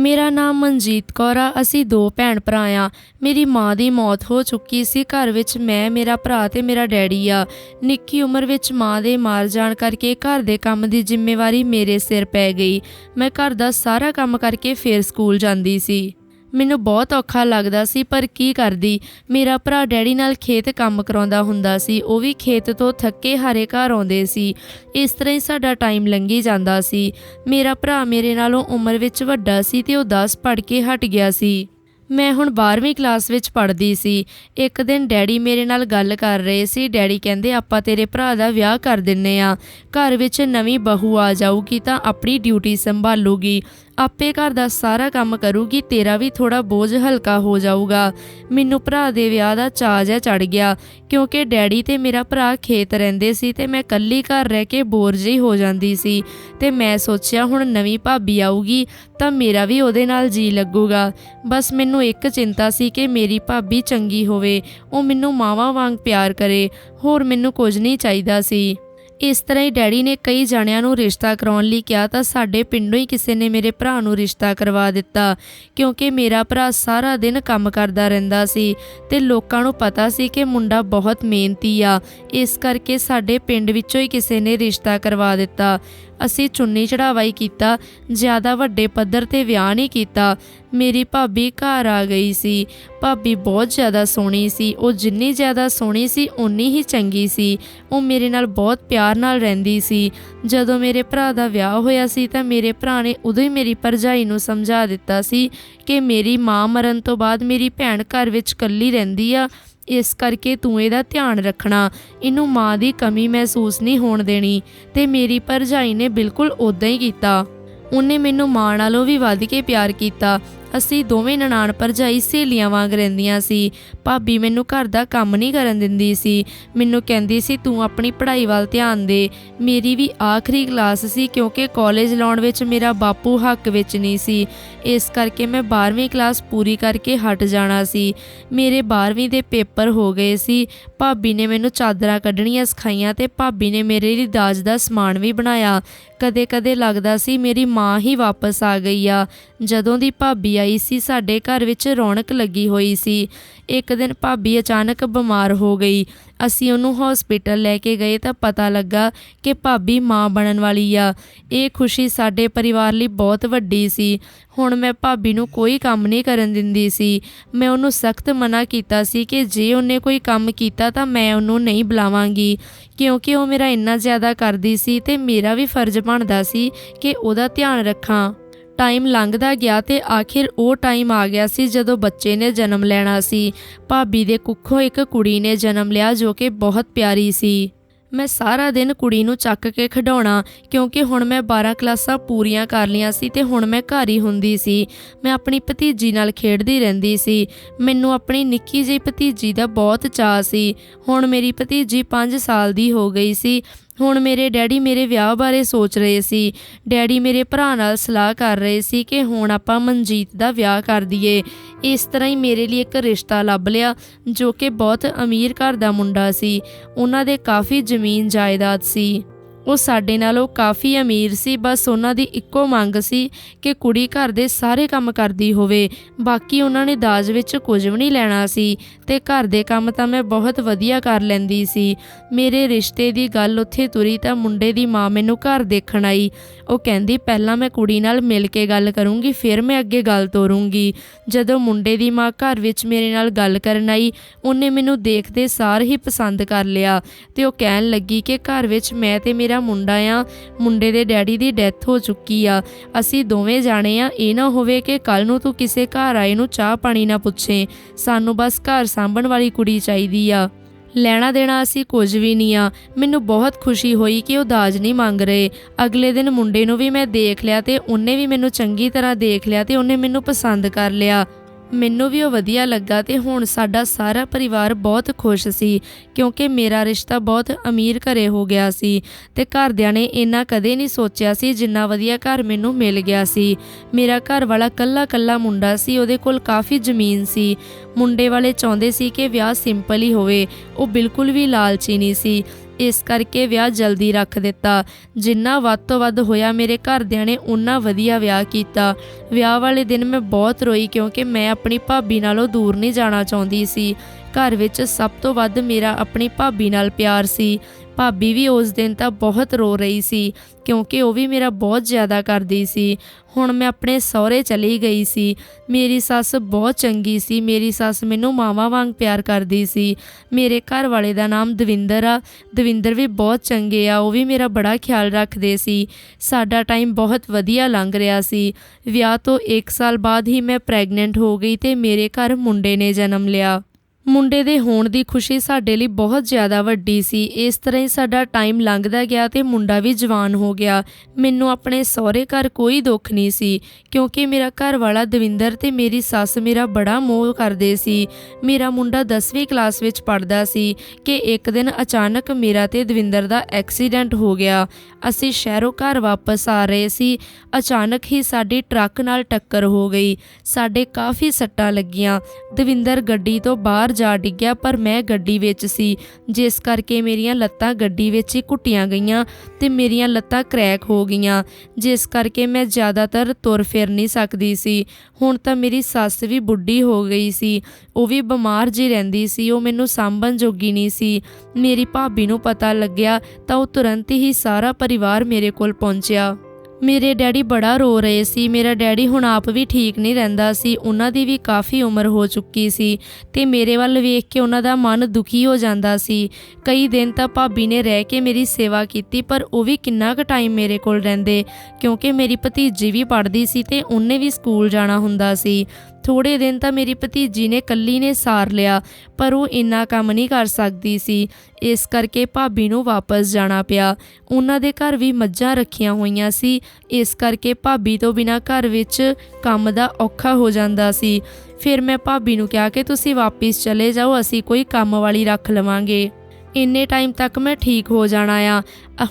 ਮੇਰਾ ਨਾਮ ਮਨਜੀਤ ਕੌਰ ਆ, ਅਸੀਂ ਦੋ ਭੈਣ ਭਰਾ ਆ। ਮੇਰੀ ਮਾਂ ਦੀ ਮੌਤ ਹੋ ਚੁੱਕੀ ਸੀ, ਘਰ ਵਿੱਚ ਮੈਂ, ਮੇਰਾ ਭਰਾ ਤੇ ਮੇਰਾ ਡੈਡੀ ਆ। ਨਿੱਕੀ ਉਮਰ ਵਿੱਚ ਮਾਂ ਦੇ ਮਾਰ ਜਾਣ ਕਰਕੇ ਘਰ ਦੇ ਕੰਮ ਦੀ ਜ਼ਿੰਮੇਵਾਰੀ ਮੇਰੇ ਸਿਰ ਪੈ ਗਈ। ਮੈਂ ਘਰ ਦਾ ਸਾਰਾ ਕੰਮ ਕਰਕੇ ਫੇਰ ਸਕੂਲ ਜਾਂਦੀ ਸੀ। ਮੈਨੂੰ ਬਹੁਤ ਔਖਾ ਲੱਗਦਾ ਸੀ, ਪਰ ਕੀ ਕਰਦੀ? ਮੇਰਾ ਭਰਾ ਡੈਡੀ ਨਾਲ ਖੇਤ ਕੰਮ ਕਰਾਉਂਦਾ ਹੁੰਦਾ ਸੀ, ਉਹ ਵੀ ਖੇਤ ਤੋਂ ਥੱਕੇ ਹਾਰੇ ਘਰ ਆਉਂਦੇ ਸੀ। ਇਸ ਤਰ੍ਹਾਂ ਹੀ ਸਾਡਾ ਟਾਈਮ ਲੰਘੀ ਜਾਂਦਾ ਸੀ। ਮੇਰਾ ਭਰਾ ਮੇਰੇ ਨਾਲੋਂ ਉਮਰ ਵਿੱਚ ਵੱਡਾ ਸੀ ਤੇ ਉਹ 10 ਪੜ੍ਹ ਕੇ ਹਟ ਗਿਆ ਸੀ। ਮੈਂ ਹੁਣ 12ਵੀਂ ਕਲਾਸ ਵਿੱਚ ਪੜ੍ਹਦੀ ਸੀ। ਇੱਕ ਦਿਨ ਡੈਡੀ ਮੇਰੇ ਨਾਲ ਗੱਲ ਕਰ ਰਹੇ ਸੀ। ਡੈਡੀ ਕਹਿੰਦੇ, ਆਪਾਂ ਤੇਰੇ ਭਰਾ ਦਾ ਵਿਆਹ ਕਰ ਦਿੰਨੇ ਆ। ਘਰ ਵਿੱਚ ਨਵੀਂ ਬਹੂ ਆ ਜਾਊਗੀ ਤਾਂ ਆਪਣੀ ਡਿਊਟੀ ਸੰਭਾਲੂਗੀ। ਆਪੇ ਘਰ ਦਾ ਸਾਰਾ ਕੰਮ ਕਰੂਗੀ, ਤੇਰਾ ਵੀ ਥੋੜਾ ਬੋਝ ਹਲਕਾ ਹੋ ਜਾਊਗਾ। ਮੈਨੂੰ ਭਰਾ ਦੇ ਵਿਆਹ ਦਾ ਚਾਅ ਜਿਹਾ ਚੜ ਗਿਆ, ਕਿਉਂਕਿ ਡੈਡੀ ਤੇ ਮੇਰਾ ਭਰਾ ਖੇਤ ਰਹਿੰਦੇ ਸੀ ਤੇ ਮੈਂ ਇਕੱਲੀ ਘਰ ਰਹਿ ਕੇ ਬੋਰ ਜਿਹੀ ਹੋ ਜਾਂਦੀ ਸੀ। ਤੇ ਮੈਂ ਸੋਚਿਆ, ਹੁਣ ਨਵੀਂ ਭਾਬੀ ਆਊਗੀ ਤਾਂ ਮੇਰਾ ਵੀ ਉਹਦੇ ਨਾਲ ਜੀ ਲੱਗੂਗਾ। ਬਸ ਮੈਨੂੰ ਇੱਕ ਚਿੰਤਾ ਸੀ ਕਿ ਮੇਰੀ ਭਾਬੀ ਚੰਗੀ ਹੋਵੇ, ਉਹ ਮੈਨੂੰ ਮਾਵਾ ਵਾਂਗ ਪਿਆਰ ਕਰੇ, ਹੋਰ ਮੈਨੂੰ ਕੁਝ ਨਹੀਂ ਚਾਹੀਦਾ ਸੀ। ਇਸ ਤਰ੍ਹਾਂ ਹੀ ਡੈਡੀ ਨੇ ਕਈ ਜਣਿਆਂ ਨੂੰ ਰਿਸ਼ਤਾ ਕਰਾਉਣ ਲਈ ਕਿਹਾ ਤਾਂ ਸਾਡੇ ਪਿੰਡੋਂ ਹੀ ਕਿਸੇ ਨੇ ਮੇਰੇ ਭਰਾ ਨੂੰ ਰਿਸ਼ਤਾ ਕਰਵਾ ਦਿੱਤਾ, ਕਿਉਂਕਿ ਮੇਰਾ ਭਰਾ ਸਾਰਾ ਦਿਨ ਕੰਮ ਕਰਦਾ ਰਹਿੰਦਾ ਸੀ ਤੇ ਲੋਕਾਂ ਨੂੰ ਪਤਾ ਸੀ ਕਿ ਮੁੰਡਾ ਬਹੁਤ ਮਿਹਨਤੀ ਆ। ਇਸ ਕਰਕੇ ਸਾਡੇ ਪਿੰਡ ਵਿੱਚੋਂ ਹੀ ਕਿਸੇ ਨੇ ਰਿਸ਼ਤਾ ਕਰਵਾ ਦਿੱਤਾ। ਅਸੀਂ ਚੁੰਨੀ ਚੜਾਵਾਈ ਕੀਤਾ, ਜ਼ਿਆਦਾ ਵੱਡੇ ਪੱਧਰ ਤੇ ਵਿਆਹ ਨਹੀਂ ਕੀਤਾ। ਮੇਰੀ ਭਾਬੀ ਘਰ ਆ ਗਈ ਸੀ। ਭਾਬੀ ਬਹੁਤ ਜ਼ਿਆਦਾ ਸੋਹਣੀ ਸੀ। ਉਹ ਜਿੰਨੀ ਜ਼ਿਆਦਾ ਸੋਹਣੀ ਸੀ ਉਨੀ ਹੀ ਚੰਗੀ ਸੀ। ਉਹ ਮੇਰੇ ਨਾਲ ਬਹੁਤ ਪਿਆਰ ਨਾਲ ਰਹਿੰਦੀ ਸੀ। ਜਦੋਂ ਮੇਰੇ ਭਰਾ ਦਾ ਵਿਆਹ ਹੋਇਆ ਸੀ ਤਾਂ ਮੇਰੇ ਭਰਾ ਨੇ ਉਦੋਂ ਹੀ ਮੇਰੀ ਭਰਜਾਈ ਨੂੰ ਸਮਝਾ ਦਿੱਤਾ ਸੀ ਕਿ ਮੇਰੀ ਮਾਂ ਮਰਨ ਤੋਂ ਬਾਅਦ ਮੇਰੀ ਭੈਣ ਘਰ ਵਿੱਚ ਇਕੱਲੀ ਰਹਿੰਦੀ ਆ। ਇਸ ਕਰਕੇ ਤੂੰ ਇਹਦਾ ਧਿਆਨ ਰੱਖਣਾ। ਇਹਨੂੰ ਮਾਂ ਦੀ ਕਮੀ ਮਹਿਸੂਸ ਨਹੀਂ ਹੋਣ ਦੇਣੀ ਤੇ ਮੇਰੀ ਭਰਜਾਈ ਨੇ ਬਿਲਕੁਲ ਉਦਾਂ ਹੀ ਕੀਤਾ। ਉਹਨੇ ਮੈਨੂੰ ਮਾਂ ਨਾਲੋਂ ਵੀ ਵੱਧ ਕੇ ਪਿਆਰ ਕੀਤਾ। ਅਸੀਂ ਦੋਵੇਂ ਨਨਾਣ ਭਰਜਾਈ ਸਹੇਲੀਆਂ ਵਾਂਗ ਰਹਿੰਦੀਆਂ ਸੀ। ਭਾਬੀ ਮੈਨੂੰ ਘਰ ਦਾ ਕੰਮ ਨਹੀਂ ਕਰਨ ਦਿੰਦੀ ਸੀ। ਮੈਨੂੰ ਕਹਿੰਦੀ ਸੀ, ਤੂੰ ਆਪਣੀ ਪੜ੍ਹਾਈ ਵੱਲ ਧਿਆਨ ਦੇ। ਮੇਰੀ ਵੀ ਆਖਰੀ ਕਲਾਸ ਸੀ ਕਿਉਂਕਿ ਕਾਲਜ ਲਾਉਣ ਵਿੱਚ ਮੇਰਾ ਬਾਪੂ ਹੱਕ ਵਿੱਚ ਨਹੀਂ ਸੀ। ਇਸ ਕਰਕੇ ਮੈਂ 12ਵੀਂ ਕਲਾਸ ਪੂਰੀ ਕਰਕੇ ਹਟ ਜਾਣਾ ਸੀ। ਮੇਰੇ 12ਵੀਂ ਦੇ ਪੇਪਰ ਹੋ ਗਏ ਸੀ। ਭਾਬੀ ਨੇ ਮੈਨੂੰ ਚਾਦਰਾਂ ਕੱਢਣੀਆਂ ਸਿਖਾਈਆਂ ਤੇ ਭਾਬੀ ਨੇ ਮੇਰੇ ਲਈ ਦਾਜ ਦਾ ਸਮਾਨ ਵੀ ਬਣਾਇਆ। ਕਦੇ-ਕਦੇ ਲੱਗਦਾ ਸੀ ਮੇਰੀ ਮਾਂ ਹੀ ਵਾਪਸ ਆ ਗਈ ਆ। ਜਦੋਂ ਦੀ ਭਾਬੀ ਆਈ ਸੀ, ਸਾਡੇ ਘਰ ਵਿੱਚ ਰੌਣਕ ਲੱਗੀ ਹੋਈ ਸੀ। ਇੱਕ ਦਿਨ ਭਾਬੀ ਅਚਾਨਕ ਬਿਮਾਰ ਹੋ ਗਈ। ਅਸੀਂ ਉਹਨੂੰ ਹਸਪੀਟਲ ਲੈ ਕੇ ਗਏ ਤਾਂ ਪਤਾ ਲੱਗਾ ਕਿ ਭਾਬੀ ਮਾਂ ਬਣਨ ਵਾਲੀ ਆ। ਇਹ ਖੁਸ਼ੀ ਸਾਡੇ ਪਰਿਵਾਰ ਲਈ ਬਹੁਤ ਵੱਡੀ ਸੀ। ਹੁਣ ਮੈਂ ਭਾਬੀ ਨੂੰ ਕੋਈ ਕੰਮ ਨਹੀਂ ਕਰਨ ਦਿੰਦੀ ਸੀ। ਮੈਂ ਉਹਨੂੰ ਸਖਤ ਮਨਾ ਕੀਤਾ ਸੀ ਕਿ ਜੇ ਉਹਨੇ ਕੋਈ ਕੰਮ ਕੀਤਾ ਤਾਂ ਮੈਂ ਉਹਨੂੰ ਨਹੀਂ ਬੁਲਾਵਾਂਗੀ। ਕਿਉਂਕਿ ਉਹ ਮੇਰਾ ਇੰਨਾ ਜ਼ਿਆਦਾ ਕਰਦੀ ਸੀ ਤੇ ਮੇਰਾ ਵੀ ਫਰਜ਼ ਬਣਦਾ ਸੀ ਕਿ ਉਹਦਾ ਧਿਆਨ ਰੱਖਾਂ। ਟਾਈਮ ਲੰਘਦਾ ਗਿਆ ਤੇ ਆਖਿਰ ਉਹ ਟਾਈਮ ਆ ਗਿਆ ਸੀ ਜਦੋਂ ਬੱਚੇ ਨੇ ਜਨਮ ਲੈਣਾ ਸੀ। ਭਾਬੀ ਦੇ ਕੁੱਖੋਂ ਇੱਕ ਕੁੜੀ ਨੇ ਜਨਮ ਲਿਆ ਜੋ ਕਿ ਬਹੁਤ ਪਿਆਰੀ ਸੀ। ਮੈਂ ਸਾਰਾ ਦਿਨ ਕੁੜੀ ਨੂੰ ਚੱਕ ਕੇ ਖਿਡਾਉਣਾ, ਕਿਉਂਕਿ ਹੁਣ ਮੈਂ 12 ਕਲਾਸਾਂ ਪੂਰੀਆਂ ਕਰ ਲੀਆਂ ਸੀ ਤੇ ਹੁਣ ਮੈਂ ਘਰ ਹੀ ਹੁੰਦੀ ਸੀ। ਮੈਂ ਆਪਣੀ ਭਤੀਜੀ ਨਾਲ ਖੇਡਦੀ ਰਹਿੰਦੀ ਸੀ। ਮੈਨੂੰ ਆਪਣੀ ਨਿੱਕੀ ਜਿਹੀ ਭਤੀਜੀ ਦਾ ਬਹੁਤ ਚਾਅ ਸੀ। ਹੁਣ ਮੇਰੀ ਭਤੀਜੀ 5 ਸਾਲ ਦੀ ਹੋ ਗਈ ਸੀ। ਹੁਣ ਮੇਰੇ ਡੈਡੀ ਮੇਰੇ ਵਿਆਹ ਬਾਰੇ ਸੋਚ ਰਹੇ ਸੀ। ਡੈਡੀ ਮੇਰੇ ਭਰਾ ਨਾਲ ਸਲਾਹ ਕਰ ਰਹੇ ਸੀ ਕਿ ਹੁਣ ਆਪਾਂ ਮਨਜੀਤ ਦਾ ਵਿਆਹ ਕਰ ਦਈਏ। ਇਸ ਤਰ੍ਹਾਂ ਹੀ ਮੇਰੇ ਲਈ ਇੱਕ ਰਿਸ਼ਤਾ ਲੱਭ ਲਿਆ, ਜੋ ਕਿ ਬਹੁਤ ਅਮੀਰ ਘਰ ਦਾ ਮੁੰਡਾ ਸੀ। ਉਹਨਾਂ ਦੇ ਕਾਫੀ ਜ਼ਮੀਨ ਜਾਇਦਾਦ ਸੀ। ਉਹ ਸਾਡੇ ਨਾਲੋਂ ਕਾਫੀ ਅਮੀਰ ਸੀ, ਬਸ ਉਹਨਾਂ ਦੀ ਇੱਕੋ ਮੰਗ ਸੀ ਕਿ ਕੁੜੀ ਘਰ ਦੇ ਸਾਰੇ ਕੰਮ ਕਰਦੀ ਹੋਵੇ। ਬਾਕੀ ਉਹਨਾਂ ਨੇ ਦਾਜ ਵਿੱਚ ਕੁਝ ਵੀ ਨਹੀਂ ਲੈਣਾ ਸੀ ਤੇ ਘਰ ਦੇ ਕੰਮ ਤਾਂ ਮੈਂ ਬਹੁਤ ਵਧੀਆ ਕਰ ਲੈਂਦੀ ਸੀ। ਮੇਰੇ ਰਿਸ਼ਤੇ ਦੀ ਗੱਲ ਉੱਥੇ ਤੁਰੀ ਤਾਂ ਮੁੰਡੇ ਦੀ ਮਾਂ ਮੈਨੂੰ ਘਰ ਦੇਖਣ ਆਈ। ਉਹ ਕਹਿੰਦੀ, ਪਹਿਲਾਂ ਮੈਂ ਕੁੜੀ ਨਾਲ ਮਿਲ ਕੇ ਗੱਲ ਕਰੂੰਗੀ, ਫਿਰ ਮੈਂ ਅੱਗੇ ਗੱਲ ਤੋਰੂੰਗੀ। ਜਦੋਂ ਮੁੰਡੇ ਦੀ ਮਾਂ ਘਰ ਵਿੱਚ ਮੇਰੇ ਨਾਲ ਗੱਲ ਕਰਨ ਆਈ, ਉਹਨੇ ਮੈਨੂੰ ਦੇਖਦੇ ਸਾਰ ਹੀ ਪਸੰਦ ਕਰ ਲਿਆ ਤੇ ਉਹ ਕਹਿਣ ਲੱਗੀ ਕਿ ਘਰ ਵਿੱਚ ਮੈਂ ਤੇ ਮੇਰੇ ਮੁੰਡਾ ਆ, ਮੁੰਡੇ ਦੇ ਡੈਡੀ ਦੀ ਡੈਥ ਹੋ ਚੁੱਕੀ ਆ। ਅਸੀਂ ਦੋਵੇਂ ਜਾਣੇ ਆ, ਇਹ ਨਾ ਹੋਵੇ ਕਿ ਕੱਲ ਨੂੰ ਤੂੰ ਕਿਸੇ ਘਰ ਆਏ ਨੂੰ ਚਾਹ ਪਾਣੀ ਨਾ ਪੁੱਛੇ। ਸਾਨੂੰ ਬਸ ਘਰ ਸਾਂਭਣ ਵਾਲੀ ਕੁੜੀ ਚਾਹੀਦੀ ਆ। ਲੈਣਾ ਦੇਣਾ ਅਸੀਂ ਕੁਝ ਵੀ ਨਹੀਂ ਆ। ਮੈਨੂੰ ਬਹੁਤ ਖੁਸ਼ੀ ਹੋਈ ਕਿ ਉਹ ਦਾਜ ਨਹੀਂ ਮੰਗ ਰਹੇ। ਅਗਲੇ ਦਿਨ ਮੁੰਡੇ ਨੂੰ ਵੀ ਮੈਂ ਦੇਖ ਲਿਆ ਤੇ ਉਹਨੇ ਵੀ ਮੈਨੂੰ ਚੰਗੀ ਤਰ੍ਹਾਂ ਦੇਖ ਲਿਆ ਤੇ ਉਹਨੇ ਮੈਨੂੰ ਪਸੰਦ ਕਰ ਲਿਆ। ਮੈਨੂੰ ਵੀ ਉਹ ਵਧੀਆ ਲੱਗਾ ਤੇ ਹੁਣ ਸਾਡਾ ਸਾਰਾ ਪਰਿਵਾਰ ਬਹੁਤ ਖੁਸ਼ ਸੀ, ਕਿਉਂਕਿ ਮੇਰਾ ਰਿਸ਼ਤਾ ਬਹੁਤ ਅਮੀਰ ਘਰੇ ਹੋ ਗਿਆ ਸੀ ਤੇ ਘਰਦਿਆਂ ਨੇ ਇੰਨਾ ਕਦੇ ਨਹੀਂ ਸੋਚਿਆ ਸੀ ਜਿੰਨਾ ਵਧੀਆ ਘਰ ਮੈਨੂੰ ਮਿਲ ਗਿਆ ਸੀ। ਮੇਰਾ ਘਰ ਵਾਲਾ ਕੱਲਾ ਕੱਲਾ ਮੁੰਡਾ ਸੀ, ਉਹਦੇ ਕੋਲ ਕਾਫੀ ਜ਼ਮੀਨ ਸੀ। ਮੁੰਡੇ ਵਾਲੇ ਚਾਹੁੰਦੇ ਸੀ ਕਿ ਵਿਆਹ ਸਿੰਪਲ ਹੀ ਹੋਵੇ, ਉਹ ਬਿਲਕੁਲ ਵੀ ਲਾਲਚੀ ਨਹੀਂ ਸੀ। ਇਸ ਕਰਕੇ ਵਿਆਹ ਜਲਦੀ ਰੱਖ ਦਿੱਤਾ। ਜਿੰਨਾ ਵੱਧ ਤੋਂ ਵੱਧ ਹੋਇਆ ਮੇਰੇ ਘਰਦਿਆਂ ਨੇ ਉਨਾ ਵਧੀਆ ਵਿਆਹ ਕੀਤਾ। ਵਿਆਹ ਵਾਲੇ ਦਿਨ ਮੈਂ ਬਹੁਤ ਰੋਈ ਕਿਉਂਕਿ ਮੈਂ ਆਪਣੀ ਭਾਬੀ ਨਾਲੋਂ ਦੂਰ ਨਹੀਂ ਜਾਣਾ ਚਾਹੁੰਦੀ ਸੀ। ਘਰ ਵਿੱਚ ਸਭ ਤੋਂ ਵੱਧ ਮੇਰਾ ਆਪਣੀ ਭਾਬੀ ਨਾਲ ਪਿਆਰ ਸੀ। ਭਾਬੀ ਵੀ ਉਸ ਦਿਨ ਤਾਂ ਬਹੁਤ ਰੋ ਰਹੀ ਸੀ, ਕਿਉਂਕਿ ਉਹ ਵੀ ਮੇਰਾ ਬਹੁਤ ਜ਼ਿਆਦਾ ਕਰਦੀ ਸੀ। ਹੁਣ ਮੈਂ ਆਪਣੇ ਸਹੁਰੇ ਚਲੀ ਗਈ ਸੀ। ਮੇਰੀ ਸੱਸ ਬਹੁਤ ਚੰਗੀ ਸੀ। ਮੇਰੀ ਸੱਸ ਮੈਨੂੰ ਮਾਵਾ ਵਾਂਗ ਪਿਆਰ ਕਰਦੀ ਸੀ। ਮੇਰੇ ਘਰ ਵਾਲੇ ਦਾ ਨਾਮ ਦਵਿੰਦਰ ਆ। ਦਵਿੰਦਰ ਵੀ ਬਹੁਤ ਚੰਗੇ ਆ। ਉਹ ਵੀ ਮੇਰਾ ਬੜਾ ਖਿਆਲ ਰੱਖਦੇ ਸੀ। ਸਾਡਾ ਟਾਈਮ ਬਹੁਤ ਵਧੀਆ ਲੰਘ ਰਿਹਾ ਸੀ। ਵਿਆਹ ਤੋਂ 1 ਸਾਲ ਬਾਅਦ ਹੀ ਮੈਂ ਪ੍ਰੈਗਨੈਂਟ ਹੋ ਗਈ ਤੇ ਮੇਰੇ ਘਰ ਮੁੰਡੇ ਨੇ ਜਨਮ ਲਿਆ। ਮੁੰਡੇ ਦੇ ਹੋਣ ਦੀ ਖੁਸ਼ੀ ਸਾਡੇ ਲਈ ਬਹੁਤ ਜ਼ਿਆਦਾ ਵੱਡੀ ਸੀ। ਇਸ ਤਰ੍ਹਾਂ ਹੀ ਸਾਡਾ ਟਾਈਮ ਲੰਘਦਾ ਗਿਆ ਤੇ ਮੁੰਡਾ ਵੀ ਜਵਾਨ ਹੋ ਗਿਆ। ਮੈਨੂੰ ਆਪਣੇ ਸਹੁਰੇ ਘਰ ਕੋਈ ਦੁੱਖ ਨਹੀਂ ਸੀ, ਕਿਉਂਕਿ ਮੇਰਾ ਘਰ ਵਾਲਾ ਦਵਿੰਦਰ ਤੇ ਮੇਰੀ ਸੱਸ ਮੇਰਾ ਬੜਾ ਮੋਹ ਕਰਦੇ ਸੀ। ਮੇਰਾ ਮੁੰਡਾ 10ਵੀਂ ਕਲਾਸ ਵਿੱਚ ਪੜ੍ਹਦਾ ਸੀ ਕਿ ਇੱਕ ਦਿਨ ਅਚਾਨਕ ਮੇਰਾ ਤੇ ਦਵਿੰਦਰ ਦਾ ਐਕਸੀਡੈਂਟ ਹੋ ਗਿਆ। ਅਸੀਂ ਸ਼ਹਿਰੋਂ ਘਰ ਵਾਪਸ ਆ ਰਹੇ ਸੀ। ਅਚਾਨਕ ਹੀ ਸਾਡੀ ਟਰੱਕ ਨਾਲ ਟੱਕਰ ਹੋ ਗਈ। ਸਾਡੇ ਕਾਫੀ ਸੱਟਾਂ ਲੱਗੀਆਂ। ਦਵਿੰਦਰ ਗੱਡੀ ਤੋਂ ਬਾਹਰ ਜਾ ਡਿੱਗਿਆ, ਪਰ ਮੈਂ ਗੱਡੀ ਵਿੱਚ ਸੀ। ਜਿਸ ਕਰਕੇ ਮੇਰੀਆਂ ਲੱਤਾਂ ਗੱਡੀ ਵਿੱਚ ਹੀ ਘੁੱਟੀਆਂ ਗਈਆਂ ਤੇ ਮੇਰੀਆਂ ਲੱਤਾਂ ਕ੍ਰੈਕ ਹੋ ਗਈਆਂ। ਜਿਸ ਕਰਕੇ ਮੈਂ ਜ਼ਿਆਦਾਤਰ ਤੁਰ ਫਿਰ ਨਹੀਂ ਸਕਦੀ ਸੀ। ਹੁਣ ਤਾਂ ਮੇਰੀ ਸੱਸ ਵੀ ਬੁੱਢੀ ਹੋ ਗਈ ਸੀ। ਉਹ ਵੀ ਬਿਮਾਰ ਜੀ ਰਹਿੰਦੀ ਸੀ। ਉਹ ਮੈਨੂੰ ਸਾਂਭਣ ਜੋਗੀ ਨਹੀਂ ਸੀ। ਮੇਰੀ ਭਾਬੀ ਨੂੰ ਪਤਾ ਲੱਗਿਆ ਤਾਂ ਉਹ ਤੁਰੰਤ ਹੀ ਸਾਰਾ ਪਰਿਵਾਰ ਮੇਰੇ ਕੋਲ ਪਹੁੰਚਿਆ। ਮੇਰੇ ਡੈਡੀ ਬੜਾ ਰੋ ਰਹੇ ਸੀ, ਮੇਰਾ ਡੈਡੀ ਹੁਣ ਆਪ ਵੀ ਠੀਕ ਨਹੀਂ ਰਹਿੰਦਾ ਸੀ, ਉਹਨਾਂ ਦੀ ਵੀ ਕਾਫੀ ਉਮਰ ਹੋ ਚੁੱਕੀ ਸੀ ਤੇ ਮੇਰੇ ਵੱਲ ਵੇਖ ਕੇ ਉਹਨਾਂ ਦਾ ਮਨ ਦੁਖੀ ਹੋ ਜਾਂਦਾ ਸੀ। ਕਈ ਦਿਨ ਤਾਂ ਭਾਬੀ ਨੇ ਰਹਿ ਕੇ ਮੇਰੀ ਸੇਵਾ ਕੀਤੀ, ਪਰ ਉਹ ਵੀ ਕਿੰਨਾ ਕੁ ਟਾਈਮ ਮੇਰੇ ਕੋਲ ਰਹਿੰਦੇ, ਕਿਉਂਕਿ ਮੇਰੀ ਭਤੀਜੀ ਵੀ ਪੜ੍ਹਦੀ ਸੀ ਤੇ ਉਹਨੇ ਵੀ ਸਕੂਲ ਜਾਣਾ ਹੁੰਦਾ ਸੀ। ਥੋੜੇ ਦਿਨ ਤਾਂ ਮੇਰੀ ਭਤੀਜੀ ਨੇ ਕੱਲੀ ਨੇ ਸਾਰ ਲਿਆ, ਪਰ ਉਹ ਇੰਨਾ ਕੰਮ ਨਹੀਂ ਕਰ ਸਕਦੀ ਸੀ। ਇਸ ਕਰਕੇ ਭਾਬੀ ਨੂੰ ਵਾਪਸ ਜਾਣਾ ਪਿਆ। ਉਹਨਾਂ ਦੇ ਘਰ ਵੀ ਮੱਝਾਂ ਰੱਖੀਆਂ ਹੋਈਆਂ ਸੀ। ਇਸ ਕਰਕੇ ਭਾਬੀ ਤੋਂ ਬਿਨਾ ਘਰ ਵਿੱਚ ਕੰਮ ਦਾ ਔਖਾ ਹੋ ਜਾਂਦਾ ਸੀ। ਫਿਰ ਮੈਂ ਭਾਬੀ ਨੂੰ ਕਿਹਾ ਕਿ ਤੁਸੀਂ ਵਾਪਸ ਚਲੇ ਜਾਓ, ਅਸੀਂ ਕੋਈ ਕੰਮ ਵਾਲੀ ਰੱਖ ਲਵਾਂਗੇ। ਇੰਨੇ ਟਾਈਮ ਤੱਕ ਮੈਂ ਠੀਕ ਹੋ ਜਾਣਾ ਆ।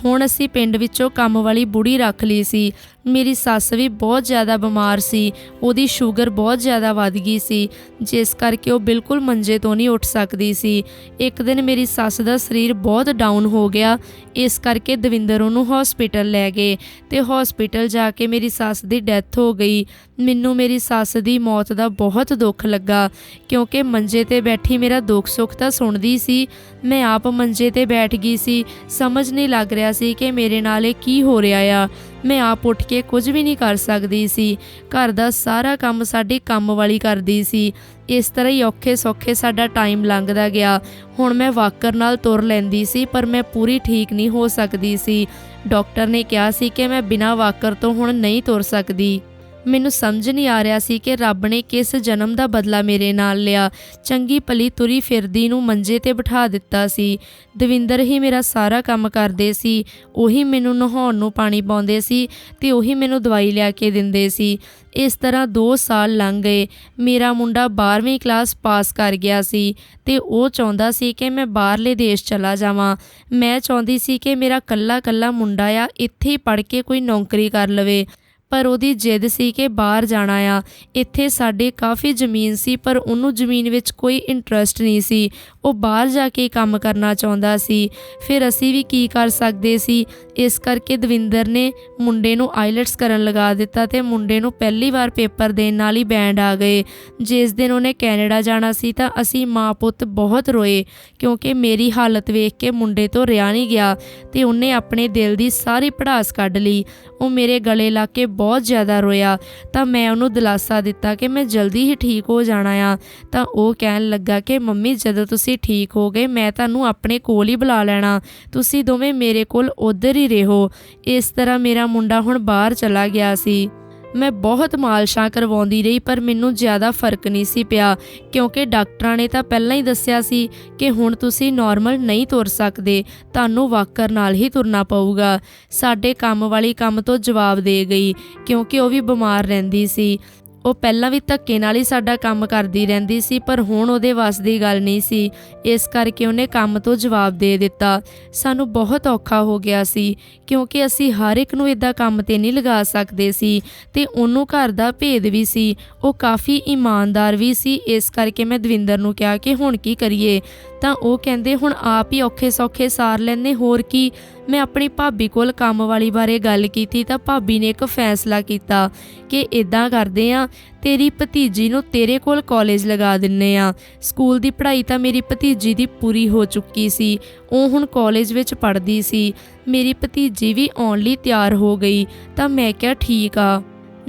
ਹੁਣ ਅਸੀਂ ਪਿੰਡ ਵਿੱਚੋਂ ਕੰਮ ਵਾਲੀ ਬੁੜੀ ਰੱਖ ਲਈ ਸੀ। ਮੇਰੀ ਸੱਸ ਵੀ ਬਹੁਤ ਜ਼ਿਆਦਾ ਬਿਮਾਰ ਸੀ। ਉਹਦੀ ਸ਼ੂਗਰ ਬਹੁਤ ਜ਼ਿਆਦਾ ਵੱਧ ਗਈ ਸੀ। ਜਿਸ ਕਰਕੇ ਉਹ ਬਿਲਕੁਲ ਮੰਜੇ ਤੋਂ ਨਹੀਂ ਉੱਠ ਸਕਦੀ ਸੀ। ਇੱਕ ਦਿਨ ਮੇਰੀ ਸੱਸ ਦਾ ਸਰੀਰ ਬਹੁਤ ਡਾਊਨ ਹੋ ਗਿਆ। ਇਸ ਕਰਕੇ ਦਵਿੰਦਰ ਉਹਨੂੰ ਹਸਪੀਟਲ ਲੈ ਗਏ ਤੇ ਹਸਪੀਟਲ ਜਾ ਕੇ ਮੇਰੀ ਸੱਸ ਦੀ ਡੈਥ ਹੋ ਗਈ। ਮੈਨੂੰ ਮੇਰੀ ਸੱਸ ਦੀ ਮੌਤ ਦਾ ਬਹੁਤ ਦੁੱਖ ਲੱਗਾ। ਕਿਉਂਕਿ ਮੰਜੇ ਤੇ ਬੈਠੀ ਮੇਰਾ ਦੁੱਖ ਸੁੱਖ ਤਾਂ ਸੁਣਦੀ ਸੀ। ਮੈਂ ਆਪ ਮੰਜੇ ਤੇ ਬੈਠ ਗਈ ਸੀ। ਸਮਝ ਨਹੀਂ ਲੱਗ ਰਿਹਾ ਸੀ ਕਿ ਮੇਰੇ ਨਾਲ ਇਹ ਕੀ ਹੋ ਰਿਹਾ ਆ। ਮੈਂ ਆਪ ਉੱਠ ਕੇ ਕੁਝ ਵੀ ਨਹੀਂ ਕਰ ਸਕਦੀ ਸੀ। ਘਰ ਦਾ ਸਾਰਾ ਕੰਮ ਸਾਡੀ ਕੰਮ ਵਾਲੀ ਕਰਦੀ ਸੀ। ਇਸ ਤਰ੍ਹਾਂ ਹੀ ਔਖੇ ਸੌਖੇ ਸਾਡਾ ਟਾਈਮ ਲੰਘਦਾ ਗਿਆ। ਹੁਣ ਮੈਂ ਵਾਕਰ ਨਾਲ ਤੁਰ ਲੈਂਦੀ ਸੀ, ਪਰ ਮੈਂ ਪੂਰੀ ਠੀਕ ਨਹੀਂ ਹੋ ਸਕਦੀ ਸੀ। ਡਾਕਟਰ ਨੇ ਕਿਹਾ ਸੀ ਕਿ ਮੈਂ ਬਿਨਾਂ ਵਾਕਰ ਤੋਂ ਹੁਣ ਨਹੀਂ ਤੁਰ ਸਕਦੀ। ਮੈਨੂੰ ਸਮਝ ਨਹੀਂ ਆ ਰਿਹਾ ਸੀ ਕਿ ਰੱਬ ਨੇ ਕਿਸ ਜਨਮ ਦਾ ਬਦਲਾ ਮੇਰੇ ਨਾਲ ਲਿਆ। ਚੰਗੀ ਭਲੀ ਤੁਰੀ ਫਿਰਦੀ ਨੂੰ ਮੰਜੇ ਤੇ ਬਿਠਾ ਦਿੱਤਾ ਸੀ। ਦਵਿੰਦਰ ਹੀ ਮੇਰਾ ਸਾਰਾ ਕੰਮ ਕਰਦੇ ਸੀ। ਉਹੀ ਮੈਨੂੰ ਨਹਾਉਣ ਨੂੰ ਪਾਣੀ ਪਾਉਂਦੇ ਸੀ ਤੇ ਉਹੀ ਮੈਨੂੰ ਦਵਾਈ ਲਿਆ ਕੇ ਦਿੰਦੇ ਸੀ। ਇਸ ਤਰ੍ਹਾਂ 2 ਸਾਲ ਲੰਘ ਗਏ। ਮੇਰਾ ਮੁੰਡਾ 12ਵੀਂ ਕਲਾਸ ਪਾਸ ਕਰ ਗਿਆ ਸੀ ਤੇ ਉਹ ਚਾਹੁੰਦਾ ਸੀ ਕਿ ਮੈਂ ਬਾਹਰਲੇ ਦੇਸ਼ ਚਲਾ ਜਾਵਾਂ। ਮੈਂ ਚਾਹੁੰਦੀ ਸੀ ਕਿ ਮੇਰਾ ਕੱਲਾ ਕੱਲਾ ਮੁੰਡਾ ਆ, ਇੱਥੇ ਹੀ ਪੜ੍ਹ ਕੇ ਕੋਈ ਨੌਕਰੀ ਕਰ ਲਵੇ। ਪਰ ਉਹਦੀ ਜਿੱਦ ਸੀ ਕਿ ਬਾਹਰ ਜਾਣਾ ਆ। ਇੱਥੇ ਸਾਡੇ ਕਾਫੀ ਜ਼ਮੀਨ ਸੀ, ਪਰ ਉਹਨੂੰ ਜ਼ਮੀਨ ਵਿੱਚ ਕੋਈ ਇੰਟਰਸਟ ਨਹੀਂ ਸੀ। ਉਹ ਬਾਹਰ ਜਾ ਕੇ ਕੰਮ ਕਰਨਾ ਚਾਹੁੰਦਾ ਸੀ। ਫਿਰ ਅਸੀਂ ਵੀ ਕੀ ਕਰ ਸਕਦੇ ਸੀ? ਇਸ ਕਰਕੇ ਦਵਿੰਦਰ ਨੇ ਮੁੰਡੇ ਨੂੰ ਆਈਲੈਟਸ ਕਰਨ ਲਗਾ ਦਿੱਤਾ ਤੇ ਮੁੰਡੇ ਨੂੰ ਪਹਿਲੀ ਵਾਰ ਪੇਪਰ ਦੇਣ ਨਾਲ ਹੀ ਬੈਂਡ ਆ ਗਏ। ਜਿਸ ਦਿਨ ਉਹਨੇ ਕੈਨੇਡਾ ਜਾਣਾ ਸੀ ਤਾਂ ਅਸੀਂ ਮਾਂ ਪੁੱਤ ਬਹੁਤ ਰੋਏ, ਕਿਉਂਕਿ ਮੇਰੀ ਹਾਲਤ ਵੇਖ ਕੇ ਮੁੰਡੇ ਤੋਂ ਰਿਆ ਨਹੀਂ ਗਿਆ ਤੇ ਉਹਨੇ ਆਪਣੇ ਦਿਲ ਦੀ ਸਾਰੀ ਪੜਾਸ ਕੱਢ ਲਈ। ਉਹ ਮੇਰੇ ਗਲੇ ਲਾ ਕੇ ਬਹੁਤ ਜ਼ਿਆਦਾ ਰੋਇਆ, ਤਾਂ ਮੈਂ ਉਹਨੂੰ ਦਿਲਾਸਾ ਦਿੱਤਾ ਕਿ ਮੈਂ ਜਲਦੀ ਹੀ ਠੀਕ ਹੋ ਜਾਣਾ ਆ। ਤਾਂ ਉਹ ਕਹਿਣ ਲੱਗਾ ਕਿ, ਮੰਮੀ, ਜਦੋਂ ਤੁਸੀਂ ਠੀਕ ਹੋ ਗਏ, ਮੈਂ ਤੁਹਾਨੂੰ ਆਪਣੇ ਕੋਲ ਹੀ ਬੁਲਾ ਲੈਣਾ। ਤੁਸੀਂ ਦੋਵੇਂ ਮੇਰੇ ਕੋਲ ਉਧਰ ਹੀ ਰਹੋ। ਇਸ ਤਰ੍ਹਾਂ ਮੇਰਾ ਮੁੰਡਾ ਹੁਣ ਬਾਹਰ ਚਲਾ ਗਿਆ ਸੀ। ਮੈਂ ਬਹੁਤ ਮਾਲਸ਼ਾਂ ਕਰਵਾਉਂਦੀ ਰਹੀ, ਪਰ ਮੈਨੂੰ ਜ਼ਿਆਦਾ ਫ਼ਰਕ ਨਹੀਂ ਸੀ ਪਿਆ, ਕਿਉਂਕਿ ਡਾਕਟਰਾਂ ਨੇ ਤਾਂ ਪਹਿਲਾਂ ਹੀ ਦੱਸਿਆ ਸੀ ਕਿ ਹੁਣ ਤੁਸੀਂ ਨਾਰਮਲ ਨਹੀਂ ਤੁਰ ਸਕਦੇ, ਤੁਹਾਨੂੰ ਵਾਕਰ ਨਾਲ ਹੀ ਤੁਰਨਾ ਪਊਗਾ। ਸਾਡੇ ਕੰਮ ਵਾਲੀ ਕੰਮ ਤੋਂ ਜਵਾਬ ਦੇ ਗਈ, ਕਿਉਂਕਿ ਉਹ ਵੀ ਬਿਮਾਰ ਰਹਿੰਦੀ ਸੀ। ਉਹ ਪਹਿਲਾਂ ਵੀ ਧੱਕੇ ਨਾਲ ਹੀ ਸਾਡਾ ਕੰਮ ਕਰਦੀ ਰਹਿੰਦੀ ਸੀ, ਪਰ ਹੁਣ ਉਹਦੇ ਵੱਸ ਦੀ ਗੱਲ ਨਹੀਂ ਸੀ। ਇਸ ਕਰਕੇ ਉਹਨੇ ਕੰਮ ਤੋਂ ਜਵਾਬ ਦੇ ਦਿੱਤਾ। ਸਾਨੂੰ ਬਹੁਤ ਔਖਾ ਹੋ ਗਿਆ ਸੀ, ਕਿਉਂਕਿ ਅਸੀਂ ਹਰ ਇੱਕ ਨੂੰ ਇਦਾਂ ਕੰਮ ਤੇ ਨਹੀਂ ਲਗਾ ਸਕਦੇ ਸੀ ਤੇ ਉਹਨੂੰ ਘਰ ਦਾ ਭੇਦ ਵੀ ਸੀ। ਉਹ ਕਾਫੀ ਇਮਾਨਦਾਰ ਵੀ ਸੀ, ਇਸ ਕਰਕੇ ਮੈਂ ਦਵਿੰਦਰ ਨੂੰ ਕਿਹਾ ਕਿ ਹੁਣ ਕੀ ਕਰੀਏ? ਤਾਂ ਉਹ ਕਹਿੰਦੇ, ਹੁਣ ਆਪ ਹੀ ਔਖੇ ਸੌਖੇ ਸਾਰ ਲੈਣੇ ਹੋਰ ਕੀ? ਮੈਂ ਆਪਣੀ ਭਾਬੀ ਕੋਲ ਕੰਮ ਵਾਲੀ ਬਾਰੇ ਗੱਲ ਕੀਤੀ ਤਾਂ ਭਾਬੀ ਨੇ ਇੱਕ ਫੈਸਲਾ ਕੀਤਾ ਕਿ ਇਦਾਂ ਕਰਦੇ ਆ ਤੇਰੀ ਭਤੀਜੀ ਨੂੰ ਤੇਰੇ ਕੋਲ ਕਾਲਜ ਲਗਾ ਦਿੰਨੇ ਆ। ਸਕੂਲ ਦੀ ਪੜ੍ਹਾਈ ਤਾਂ ਮੇਰੀ ਭਤੀਜੀ ਦੀ ਪੂਰੀ ਹੋ ਚੁੱਕੀ ਸੀ। ਉਹ ਹੁਣ ਕਾਲਜ ਵਿੱਚ ਪੜ੍ਹਦੀ ਸੀ। ਮੇਰੀ ਭਤੀਜੀ ਵੀ ਆਉਣ ਲਈ ਤਿਆਰ ਹੋ ਗਈ, ਤਾਂ ਮੈਂ ਕਿਹਾ ਠੀਕ ਆ।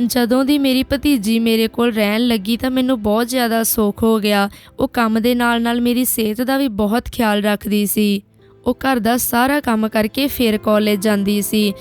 ਜਦੋਂ ਦੀ ਮੇਰੀ ਭਤੀਜੀ ਮੇਰੇ ਕੋਲ ਰਹਿਣ ਲੱਗੀ ਤਾਂ ਮੈਨੂੰ ਬਹੁਤ ਜ਼ਿਆਦਾ ਸੁੱਖ ਹੋ ਗਿਆ। ਉਹ ਕੰਮ ਦੇ ਨਾਲ ਨਾਲ ਮੇਰੀ ਸਿਹਤ ਦਾ ਵੀ ਬਹੁਤ ਖਿਆਲ ਰੱਖਦੀ ਸੀ। ਉਹ ਘਰ ਦਾ ਸਾਰਾ ਕੰਮ ਕਰਕੇ ਫਿਰ ਕਾਲਜ ਜਾਂਦੀ ਸੀ।